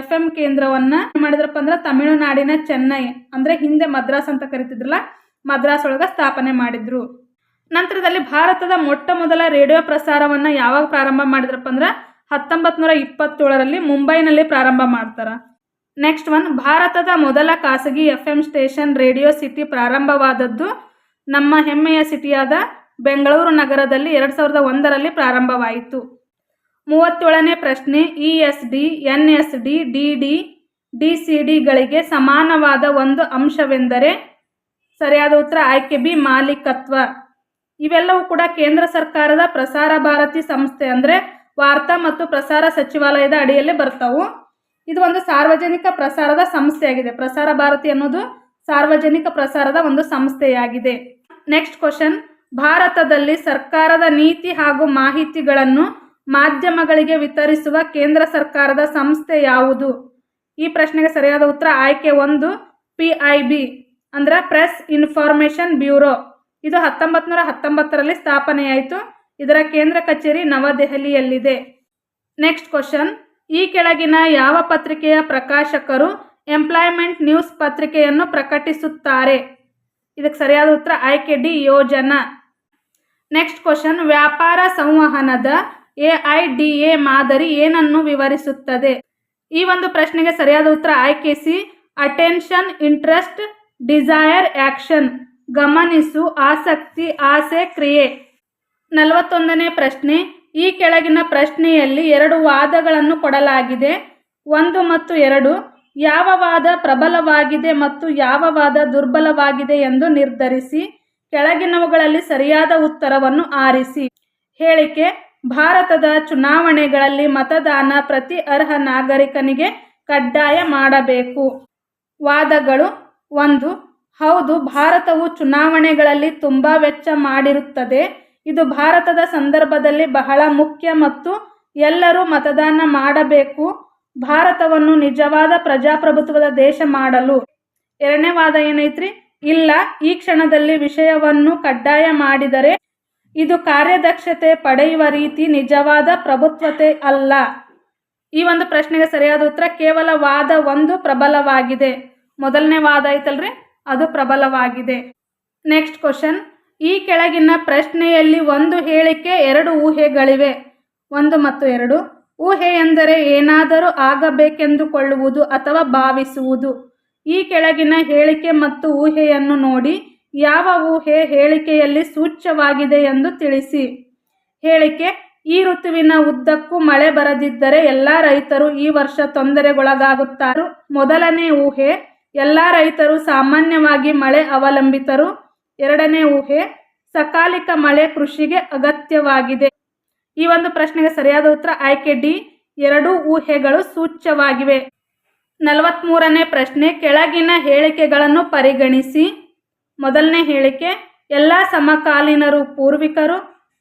ಎಫ್ ಎಂ ಕೇಂದ್ರವನ್ನು ಮಾಡಿದ್ರಪ್ಪ ಅಂದ್ರೆ ತಮಿಳುನಾಡಿನ ಚೆನ್ನೈ, ಅಂದರೆ ಹಿಂದೆ ಮದ್ರಾಸ್ ಅಂತ ಕರಿತಿದ್ರಲ್ಲ ಮದ್ರಾಸ್ ಒಳಗೆ ಸ್ಥಾಪನೆ ಮಾಡಿದ್ರು. ನಂತರದಲ್ಲಿ ಭಾರತದ ಮೊಟ್ಟ ಮೊದಲ ರೇಡಿಯೋ ಪ್ರಸಾರವನ್ನು ಯಾವಾಗ ಪ್ರಾರಂಭ ಮಾಡಿದ್ರಪ್ಪ ಅಂದ್ರೆ ಹತ್ತೊಂಬತ್ತು ನೂರ ಇಪ್ಪತ್ತೇಳರಲ್ಲಿ ಮುಂಬೈನಲ್ಲಿ ಪ್ರಾರಂಭ ಮಾಡ್ತಾರೆ. ನೆಕ್ಸ್ಟ್ ಒನ್ ಭಾರತದ ಮೊದಲ ಖಾಸಗಿ F M station radio city ಪ್ರಾರಂಭವಾದದ್ದು ನಮ್ಮ ಹೆಮ್ಮೆಯ ಸಿಟಿಯಾದ ಬೆಂಗಳೂರು ನಗರದಲ್ಲಿ ಎರಡು ಸಾವಿರದ ಒಂದರಲ್ಲಿ ಪ್ರಾರಂಭವಾಯಿತು. ಮೂವತ್ತೇಳನೇ ಪ್ರಶ್ನೆ E S D N S D D D D C ಡಿಗಳಿಗೆ ಸಮಾನವಾದ ಒಂದು ಅಂಶವೆಂದರೆ ಸರಿಯಾದ ಉತ್ತರ ಆಯ್ಕೆ ಬಿ, ಮಾಲೀಕತ್ವ. ಇವೆಲ್ಲವೂ ಕೂಡ ಕೇಂದ್ರ ಸರ್ಕಾರದ ಪ್ರಸಾರ ಭಾರತಿ ಸಂಸ್ಥೆ ಅಂದರೆ ವಾರ್ತಾ ಮತ್ತು ಪ್ರಸಾರ ಸಚಿವಾಲಯದ ಅಡಿಯಲ್ಲಿ ಬರ್ತಾವು. ಇದು ಒಂದು ಸಾರ್ವಜನಿಕ ಪ್ರಸಾರದ ಸಂಸ್ಥೆಯಾಗಿದೆ. ಪ್ರಸಾರ ಭಾರತಿ ಅನ್ನೋದು ಸಾರ್ವಜನಿಕ ಪ್ರಸಾರದ ಒಂದು ಸಂಸ್ಥೆಯಾಗಿದೆ. ನೆಕ್ಸ್ಟ್ ಕ್ವಶನ್ ಭಾರತದಲ್ಲಿ ಸರ್ಕಾರದ ನೀತಿ ಹಾಗೂ ಮಾಹಿತಿಗಳನ್ನು ಮಾಧ್ಯಮಗಳಿಗೆ ವಿತರಿಸುವ ಕೇಂದ್ರ ಸರ್ಕಾರದ ಸಂಸ್ಥೆ ಯಾವುದು? ಈ ಪ್ರಶ್ನೆಗೆ ಸರಿಯಾದ ಉತ್ತರ ಆಯ್ಕೆ ಒಂದು ಪಿ ಐ ಬಿ ಅಂದ್ರೆ ಪ್ರೆಸ್ ಇನ್ಫಾರ್ಮೇಷನ್ ಬ್ಯೂರೋ ಇದು ಹತ್ತೊಂಬತ್ತು ನೂರ ಹತ್ತೊಂಬತ್ತರಲ್ಲಿ ಸ್ಥಾಪನೆಯಾಯಿತು. ಇದರ ಕೇಂದ್ರ ಕಚೇರಿ ನವದೆಹಲಿಯಲ್ಲಿದೆ. ನೆಕ್ಸ್ಟ್ ಕ್ವಶನ್ ಈ ಕೆಳಗಿನ ಯಾವ ಪತ್ರಿಕೆಯ ಪ್ರಕಾಶಕರು ಎಂಪ್ಲಾಯ್ಮೆಂಟ್ ನ್ಯೂಸ್ ಪತ್ರಿಕೆಯನ್ನು ಪ್ರಕಟಿಸುತ್ತಾರೆ? ಇದಕ್ಕೆ ಸರಿಯಾದ ಉತ್ತರ ಆಯ್ಕೆ ಡಿ ಯೋಜನಾ. ನೆಕ್ಸ್ಟ್ ಕ್ವಶನ್, ವ್ಯಾಪಾರ ಸಂವಹನದ ಎ ಐ ಡಿ ಎ ಮಾದರಿ ಏನನ್ನು ವಿವರಿಸುತ್ತದೆ? ಈ ಒಂದು ಪ್ರಶ್ನೆಗೆ ಸರಿಯಾದ ಉತ್ತರ ಆಯ್ಕೆ C attention, interest, desire, action. ಗಮನಿಸು, ಆಸಕ್ತಿ, ಆಸೆ, ಕ್ರಿಯೆ. ನಲವತ್ತೊಂದನೇ ಪ್ರಶ್ನೆ ಈ ಕೆಳಗಿನ ಪ್ರಶ್ನೆಯಲ್ಲಿ ಎರಡು ವಾದಗಳನ್ನು ಕೊಡಲಾಗಿದೆ. ಒಂದು ಮತ್ತು ಎರಡು ಯಾವ ವಾದ ಪ್ರಬಲವಾಗಿದೆ ಮತ್ತು ಯಾವ ವಾದ ದುರ್ಬಲವಾಗಿದೆ ಎಂದು ನಿರ್ಧರಿಸಿ ಕೆಳಗಿನವುಗಳಲ್ಲಿ ಸರಿಯಾದ ಉತ್ತರವನ್ನು ಆರಿಸಿ. ಹೇಳಿಕೆ, ಭಾರತದ ಚುನಾವಣೆಗಳಲ್ಲಿ ಮತದಾನ ಪ್ರತಿ ಅರ್ಹ ನಾಗರಿಕನಿಗೆ ಕಡ್ಡಾಯ ಮಾಡಬೇಕು. ವಾದಗಳು, ಒಂದು, ಹೌದು, ಭಾರತವು ಚುನಾವಣೆಗಳಲ್ಲಿ ತುಂಬ ವೆಚ್ಚ ಮಾಡಿರುತ್ತದೆ. ಇದು ಭಾರತದ ಸಂದರ್ಭದಲ್ಲಿ ಬಹಳ ಮುಖ್ಯ ಮತ್ತು ಎಲ್ಲರೂ ಮತದಾನ ಮಾಡಬೇಕು. ಭಾರತವನ್ನು ನಿಜವಾದ ಪ್ರಜಾಪ್ರಭುತ್ವದ ದೇಶ ಮಾಡಲು. ಎರಡನೇ ವಾದ ಏನೈತ್ರಿ? ಇಲ್ಲ, ಈ ಕ್ಷಣದಲ್ಲಿ ವಿಷಯವನ್ನು ಕಡ್ಡಾಯ ಮಾಡಿದರೆ ಇದು ಕಾರ್ಯದಕ್ಷತೆ ಪಡೆಯುವ ರೀತಿ ನಿಜವಾದ ಪ್ರಭುತ್ವತೆ ಅಲ್ಲ. ಈ ಒಂದು ಪ್ರಶ್ನೆಗೆ ಸರಿಯಾದ ಉತ್ತರ ಕೇವಲ ವಾದ ಒಂದು ಪ್ರಬಲವಾಗಿದೆ. ಮೊದಲನೇ ವಾದ ಐತಲ್ರಿ? ಅದು ಪ್ರಬಲವಾಗಿದೆ. ನೆಕ್ಸ್ಟ್ ಕ್ವಶನ್ ಈ ಕೆಳಗಿನ ಪ್ರಶ್ನೆಯಲ್ಲಿ ಒಂದು ಹೇಳಿಕೆ, ಎರಡು ಊಹೆಗಳಿವೆ. ಒಂದು ಮತ್ತು ಎರಡು. ಊಹೆ ಎಂದರೆ ಏನಾದರೂ ಆಗಬೇಕೆಂದುಕೊಳ್ಳುವುದು ಅಥವಾ ಭಾವಿಸುವುದು. ಈ ಕೆಳಗಿನ ಹೇಳಿಕೆ ಮತ್ತು ಊಹೆಯನ್ನು ನೋಡಿ ಯಾವ ಊಹೆ ಹೇಳಿಕೆಯಲ್ಲಿ ಸೂಚ್ಯವಾಗಿದೆ ಎಂದು ತಿಳಿಸಿ. ಹೇಳಿಕೆ, ಈ ಋತುವಿನ ಉದ್ದಕ್ಕೂ ಮಳೆ ಬರದಿದ್ದರೆ ಎಲ್ಲ ರೈತರು ಈ ವರ್ಷ ತೊಂದರೆಗೊಳಗಾಗುತ್ತಾರೆ. ಮೊದಲನೇ ಊಹೆ, ಎಲ್ಲ ರೈತರು ಸಾಮಾನ್ಯವಾಗಿ ಮಳೆ ಅವಲಂಬಿತರು. ಎರಡನೇ ಊಹೆ, ಸಕಾಲಿಕ ಮಳೆ ಕೃಷಿಗೆ ಅಗತ್ಯವಾಗಿದೆ. ಈ ಒಂದು ಪ್ರಶ್ನೆಗೆ ಸರಿಯಾದ ಉತ್ತರ ಆಯ್ಕೆ ಡಿ. ಎರಡು ಊಹೆಗಳು ಸೂಚ್ಯವಾಗಿವೆ. ನಲವತ್ತ್ಮೂರನೇ ಪ್ರಶ್ನೆ, ಕೆಳಗಿನ ಹೇಳಿಕೆಗಳನ್ನು ಪರಿಗಣಿಸಿ. ಮೊದಲನೇ ಹೇಳಿಕೆ, ಎಲ್ಲ ಸಮಕಾಲೀನರು ಪೂರ್ವಿಕರು.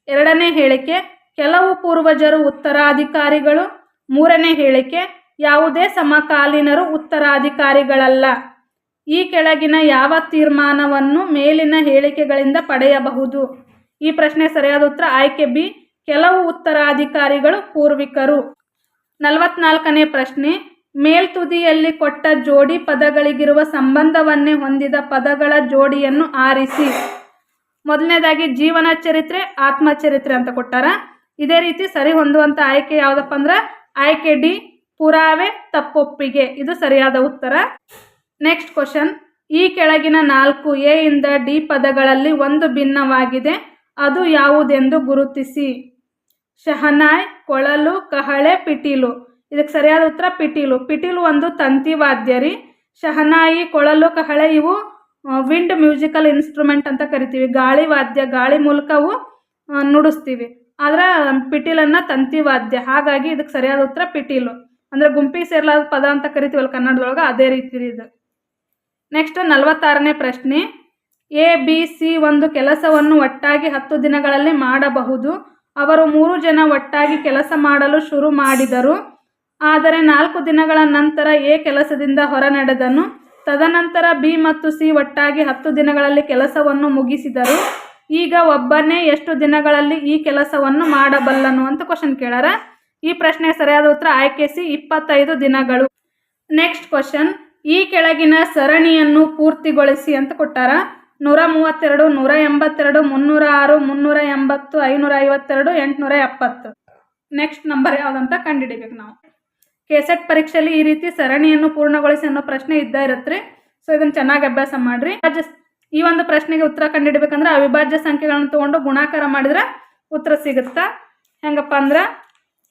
ಎರಡನೇ ಹೇಳಿಕೆ, ಕೆಲವು ಪೂರ್ವಜರು ಉತ್ತರಾಧಿಕಾರಿಗಳು. ಮೂರನೇ ಹೇಳಿಕೆ, ಯಾವುದೇ ಸಮಕಾಲೀನರು ಉತ್ತರಾಧಿಕಾರಿಗಳಲ್ಲ. ಈ ಕೆಳಗಿನ ಯಾವ ತೀರ್ಮಾನವನ್ನು ಮೇಲಿನ ಹೇಳಿಕೆಗಳಿಂದ ಪಡೆಯಬಹುದು? ಈ ಪ್ರಶ್ನೆ ಸರಿಯಾದ ಉತ್ತರ ಆಯ್ಕೆ ಬಿ. ಕೆಲವು ಉತ್ತರಾಧಿಕಾರಿಗಳು ಪೂರ್ವಿಕರು. ನಲವತ್ನಾಲ್ಕನೇ ಪ್ರಶ್ನೆ. ಮೇಲ್ತುದಿಯಲ್ಲಿ ಕೊಟ್ಟ ಜೋಡಿ ಪದಗಳಿಗಿರುವ ಸಂಬಂಧವನ್ನೇ ಹೊಂದಿದ ಪದಗಳ ಜೋಡಿಯನ್ನು ಆರಿಸಿ. ಮೊದಲನೇದಾಗಿ ಜೀವನ ಚರಿತ್ರೆ, ಆತ್ಮಚರಿತ್ರೆ ಅಂತ ಕೊಟ್ಟಾರ. ಇದೇ ರೀತಿ ಸರಿ ಹೊಂದುವಂಥ ಆಯ್ಕೆ ಯಾವುದಪ್ಪ ಅಂದ್ರೆ, ಆಯ್ಕೆ ಡಿ. ಪುರಾವೆ, ತಪ್ಪೊಪ್ಪಿಗೆ. ಇದು ಸರಿಯಾದ ಉತ್ತರ. ನೆಕ್ಸ್ಟ್ ಕ್ವಶನ್ ಈ ಕೆಳಗಿನ ನಾಲ್ಕು ಎ ಇಂದ ಡಿ ಪದಗಳಲ್ಲಿ ಒಂದು ಭಿನ್ನವಾಗಿದೆ. ಅದು ಯಾವುದೆಂದು ಗುರುತಿಸಿ. ಶಹನಾಯ್, ಕೊಳಲು, ಕಹಳೆ, ಪಿಟೀಲು. ಇದಕ್ಕೆ ಸರಿಯಾದ ಉತ್ತರ ಪಿಟೀಲು. ಪಿಟೀಲು ಒಂದು ತಂತಿವಾದ್ಯ ರೀ. ಶಹನಾಯಿ, ಕೊಳಲು, ಕಹಳೆ ಇವು ವಿಂಡ್ ಮ್ಯೂಸಿಕಲ್ ಇನ್ಸ್ಟ್ರೂಮೆಂಟ್ ಅಂತ ಕರಿತೀವಿ. ಗಾಳಿ ವಾದ್ಯ, ಗಾಳಿ ಮೂಲಕವು ನುಡಿಸ್ತೀವಿ. ಆದ್ರೆ, ಪಿಟೀಲನ್ನು ತಂತಿವಾದ್ಯ. ಹಾಗಾಗಿ ಇದಕ್ಕೆ ಸರಿಯಾದ ಉತ್ತರ ಪಿಟೀಲು. ಅಂದರೆ ಗುಂಪಿಗೆ ಸೇರ್ಲಾದ ಪದ ಅಂತ ಕರಿತೀವಲ್ಲ ಕನ್ನಡದೊಳಗೆ, ಅದೇ ರೀತಿ ಇದು. ನೆಕ್ಸ್ಟ್ ನಲವತ್ತಾರನೇ ಪ್ರಶ್ನೆ. ಎ ಬಿ ಸಿ ಒಂದು ಕೆಲಸವನ್ನು ಒಟ್ಟಾಗಿ ಹತ್ತು ದಿನಗಳಲ್ಲಿ ಮಾಡಬಹುದು. ಅವರು ಮೂರು ಜನ ಒಟ್ಟಾಗಿ ಕೆಲಸ ಮಾಡಲು ಶುರು ಮಾಡಿದರು. ಆದರೆ ನಾಲ್ಕು ದಿನಗಳ ನಂತರ ಎ ಕೆಲಸದಿಂದ ಹೊರ ನಡೆದನು ತದನಂತರ ಬಿ ಮತ್ತು ಸಿ ಒಟ್ಟಾಗಿ ಹತ್ತು ದಿನಗಳಲ್ಲಿ ಕೆಲಸವನ್ನು ಮುಗಿಸಿದರು. ಈಗ ಒಬ್ಬನೇ ಎಷ್ಟು ದಿನಗಳಲ್ಲಿ ಈ ಕೆಲಸವನ್ನು ಮಾಡಬಲ್ಲನು ಅಂತ ಕ್ವಶನ್ ಕೇಳಾರ? ಈ ಪ್ರಶ್ನೆಗೆ ಸರಿಯಾದ ಉತ್ತರ ಆಯ್ಕೆ ಸಿ ಇಪ್ಪತ್ತೈದು ದಿನಗಳು. ನೆಕ್ಸ್ಟ್ ಕ್ವಶನ್ ಈ ಕೆಳಗಿನ ಸರಣಿಯನ್ನು ಪೂರ್ತಿಗೊಳಿಸಿ ಅಂತ ಕೊಟ್ಟಾರ. ನೂರ ಮೂವತ್ತೆರಡು, ನೂರ ಎಂಬತ್ತೆರಡು, ಮುನ್ನೂರ ಆರು, ಮುನ್ನೂರ ಎಂಬತ್ತು, ಐನೂರ ಐವತ್ತೆರಡು, ಎಂಟುನೂರ ಎಪ್ಪತ್ತು. ನೆಕ್ಸ್ಟ್ ನಂಬರ್ ಯಾವುದಂತ ಕಂಡುಹಿಡಿಬೇಕು ನಾವು. ಕೆಸೆಟ್ ಪರೀಕ್ಷೆಯಲ್ಲಿ ಈ ರೀತಿ ಸರಣಿಯನ್ನು ಪೂರ್ಣಗೊಳಿಸಿ ಅನ್ನೋ ಪ್ರಶ್ನೆ ಇದ್ದ ಇರುತ್ತೆ ಸೊ ಇದನ್ನು ಚೆನ್ನಾಗಿ ಅಭ್ಯಾಸ ಮಾಡಿರಿ. ಈ ಒಂದು ಪ್ರಶ್ನೆಗೆ ಉತ್ತರ ಕಂಡುಹಿಡಬೇಕಂದ್ರೆ ಅವಿಭಾಜ್ಯ ಸಂಖ್ಯೆಗಳನ್ನು ತೊಗೊಂಡು ಗುಣಾಕಾರ ಮಾಡಿದ್ರೆ ಉತ್ತರ ಸಿಗುತ್ತಾ? ಹೆಂಗಪ್ಪ ಅಂದ್ರೆ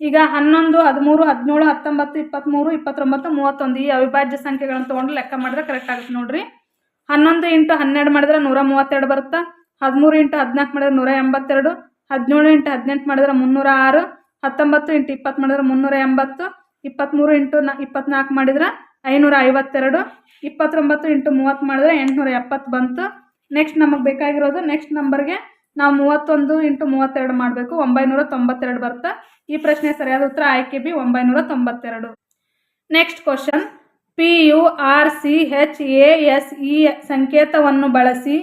ಈಗ ಹನ್ನೊಂದು, ಹದಿಮೂರು, ಹದಿನೇಳು, ಹತ್ತೊಂಬತ್ತು ಇಪ್ಪತ್ತ್ಮೂರು ಇಪ್ಪತ್ತೊಂಬತ್ತು, ಮೂವತ್ತೊಂದು ಈ ಅವಿಭಾಜ್ಯ ಸಂಖ್ಯೆಗಳನ್ನು ತೊಗೊಂಡು ಲೆಕ್ಕ ಮಾಡಿದ್ರೆ ಕರೆಕ್ಟ್ ಆಗುತ್ತೆ ನೋಡಿರಿ. ಹನ್ನೊಂದು ಇಂಟು ಹನ್ನೆರಡು ಮಾಡಿದ್ರೆ ನೂರ ಮೂವತ್ತೆರಡು ಬರುತ್ತೆ? ಹದಿಮೂರು ಇಂಟು ಹದಿನಾಲ್ಕು ಮಾಡಿದ್ರೆ ನೂರ ಎಂಬತ್ತೆರಡು, ಹದಿನೇಳು ಇಂಟು ಹದಿನೆಂಟು ಮಾಡಿದ್ರೆ ಮುನ್ನೂರ ಆರು, ಹತ್ತೊಂಬತ್ತು ಇಂಟು ಇಪ್ಪತ್ತು ಮಾಡಿದ್ರೆ ಮುನ್ನೂರ ಎಂಬತ್ತು ಇಪ್ಪತ್ತ್ಮೂರು ಇಂಟು ನ, ಇಪ್ಪತ್ನಾಲ್ಕು ಮಾಡಿದ್ರೆ ಐನೂರ ಐವತ್ತೆರಡು, ಇಪ್ಪತ್ತೊಂಬತ್ತು ಇಂಟು ಮೂವತ್ತು ಮಾಡಿದ್ರೆ ಎಂಟುನೂರ ಎಪ್ಪತ್ತು ಬಂತು. ನೆಕ್ಸ್ಟ್ ನಮಗೆ ಬೇಕಾಗಿರೋದು ನೆಕ್ಸ್ಟ್ ನಂಬರ್ಗೆ ನಾವು ಮೂವತ್ತೊಂದು ಇಂಟು ಮೂವತ್ತೆರಡು ಮಾಡಬೇಕು ಒಂಬೈನೂರ ತೊಂಬತ್ತೆರಡು ಬರುತ್ತೆ. ಈ ಪ್ರಶ್ನೆ ಸರಿಯಾದ ಉತ್ತರ ಆಯ್ಕೆ ಬಿ ಒಂಬೈನೂರ ತೊಂಬತ್ತೆರಡು next question P U R C H A S E ಸಂಕೇತವನ್ನು ಬಳಸಿ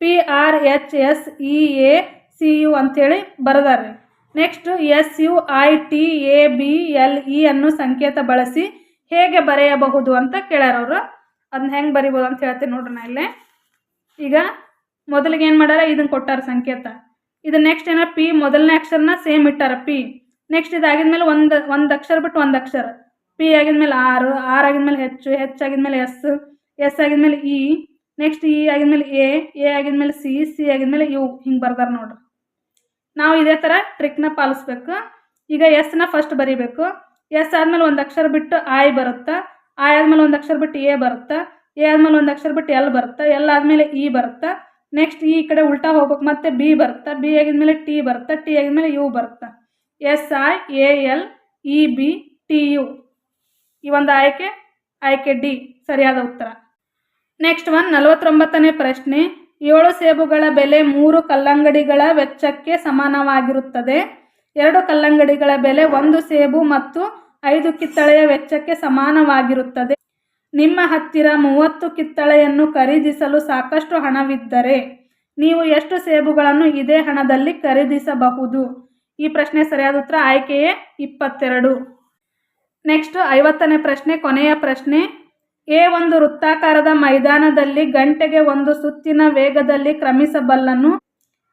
P R H S E A C U ಅಂಥೇಳಿ ಬರೆದಾರೆ next S U I T A B L E ಅನ್ನು ಸಂಕೇತ ಬಳಸಿ ಹೇಗೆ ಬರೆಯಬಹುದು ಅಂತ ಕೇಳ್ಯಾರ ಅವರು. ಅದನ್ನ ಹೆಂಗೆ ಬರಿಬೋದು ಅಂತ ಹೇಳ್ತೀನಿ ನೋಡ್ರಿ ನಾ ಇಲ್ಲೇ. ಈಗ ಮೊದಲಿಗೆ ಏನು ಮಾಡ್ಯಾರ? ಇದನ್ನ ಕೊಟ್ಟಾರ ಸಂಕೇತ. ಇದು ನೆಕ್ಸ್ಟ್ ಏನಾರ ಪಿ. ಮೊದಲನೇ ಅಕ್ಷರನ ಸೇಮ್ ಇಟ್ಟಾರ, ಪಿ. ನೆಕ್ಸ್ಟ್ ಇದಾಗಿದ್ಮೇಲೆ ಒಂದು ಒಂದು ಅಕ್ಷರ ಬಿಟ್ಟು ಒಂದು ಅಕ್ಷರ. ಪಿ ಆಗಿದ್ಮೇಲೆ ಆರು, ಆರ್ ಆಗಿದ್ಮೇಲೆ ಹೆಚ್ಚು ಹೆಚ್ಚು ಆಗಿದ್ಮೇಲೆ ಎಸ್ ಎಸ್ ಆಗಿದ್ಮೇಲೆ ಇ ನೆಕ್ಸ್ಟ್ ಇ ಆಗಿದ್ಮೇಲೆ ಎ ಎ ಆಗಿದ್ಮೇಲೆ ಸಿ ಸಿ ಆಗಿದ್ಮೇಲೆ ಯು, ಹಿಂಗೆ ಬರ್ದಾರ ನೋಡ್ರಿ. ನಾವು ಇದೇ ಥರ ಟ್ರಿಕ್ನ ಪಾಲಿಸ್ಬೇಕು. ಈಗ ಎಸ್ನ ಫಸ್ಟ್ ಬರೀಬೇಕು. ಎಸ್ ಆದಮೇಲೆ ಒಂದು ಅಕ್ಷರ ಬಿಟ್ಟು ಐ ಬರುತ್ತೆ. ಐ ಆದಮೇಲೆ ಒಂದು ಅಕ್ಷರ ಬಿಟ್ಟು ಎ ಬರುತ್ತೆ. ಎ ಆದಮೇಲೆ ಒಂದು ಅಕ್ಷರ ಬಿಟ್ಟು ಎಲ್ ಬರುತ್ತೆ. ಎಲ್ ಆದಮೇಲೆ ಇ ಬರುತ್ತಾ. ನೆಕ್ಸ್ಟ್ ಈ ಕಡೆ ಉಲ್ಟಾ ಹೋಗ್ಬೇಕು. ಮತ್ತೆ ಬಿ ಬರುತ್ತಾ? ಬಿ ಆಗಿದ್ಮೇಲೆ ಟಿ ಬರುತ್ತಾ? ಟಿ ಆಗಿದ್ಮೇಲೆ ಯು ಬರುತ್ತಾ? S I A L E B T U ಈ ಒಂದು ಆಯ್ಕೆ ಆಯ್ಕೆ ಡಿ ಸರಿಯಾದ ಉತ್ತರ. ನೆಕ್ಸ್ಟ್ ಒನ್ ನಲವತ್ತೊಂಬತ್ತನೇ ಪ್ರಶ್ನೆ. ಏಳು ಸೇಬುಗಳ ಬೆಲೆ ಮೂರು ಕಲ್ಲಂಗಡಿಗಳ ವೆಚ್ಚಕ್ಕೆ ಸಮಾನವಾಗಿರುತ್ತದೆ. ಎರಡು ಕಲ್ಲಂಗಡಿಗಳ ಬೆಲೆ ಒಂದು ಸೇಬು ಮತ್ತು ಐದು ಕಿತ್ತಳೆಯ ವೆಚ್ಚಕ್ಕೆ ಸಮಾನವಾಗಿರುತ್ತದೆ. ನಿಮ್ಮ ಹತ್ತಿರ ಮೂವತ್ತು ಕಿತ್ತಳೆಯನ್ನು ಖರೀದಿಸಲು ಸಾಕಷ್ಟು ಹಣವಿದ್ದರೆ ನೀವು ಎಷ್ಟು ಸೇಬುಗಳನ್ನು ಇದೇ ಹಣದಲ್ಲಿ ಖರೀದಿಸಬಹುದು? ಈ ಪ್ರಶ್ನೆ ಸರಿಯಾದ ಉತ್ತರ ಆಯ್ಕೆಯೇ ಇಪ್ಪತ್ತೆರಡು. ನೆಕ್ಸ್ಟ್ ಐವತ್ತನೇ ಪ್ರಶ್ನೆ, ಕೊನೆಯ ಪ್ರಶ್ನೆ. ಎ ಒಂದು ವೃತ್ತಾಕಾರದ ಮೈದಾನದಲ್ಲಿ ಗಂಟೆಗೆ ಒಂದು ಸುತ್ತಿನ ವೇಗದಲ್ಲಿ ಕ್ರಮಿಸಬಲ್ಲನು?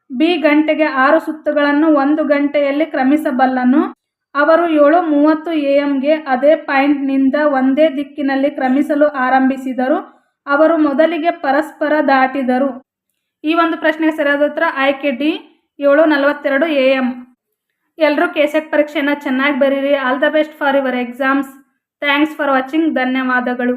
ಬಿ ಗಂಟೆಗೆ ಆರು ಸುತ್ತುಗಳನ್ನು ಒಂದು ಗಂಟೆಯಲ್ಲಿ ಕ್ರಮಿಸಬಲ್ಲನು? ಅವರು ಏಳು ಮೂವತ್ತು ಎ ಎಂಗೆ ಅದೇ ಪಾಯಿಂಟ್ನಿಂದ ಒಂದೇ ದಿಕ್ಕಿನಲ್ಲಿ ಕ್ರಮಿಸಲು ಆರಂಭಿಸಿದರು. ಅವರು ಮೊದಲಿಗೆ ಪರಸ್ಪರ ದಾಟಿದರು. ಈ ಒಂದು ಪ್ರಶ್ನೆಗೆ ಸರಿಯಾದ ಉತ್ತರ ಆಯ್ಕೆ ಡಿ, ಏಳು ನಲವತ್ತೆರಡು ಎ ಎಂ ಎಲ್ಲರೂ ಕೆಸೆಟ್ ಪರೀಕ್ಷೆಯನ್ನು ಚೆನ್ನಾಗಿ ಬರೀರಿ. All the best for your exams. Thanks for watching. ಧನ್ಯವಾದಗಳು.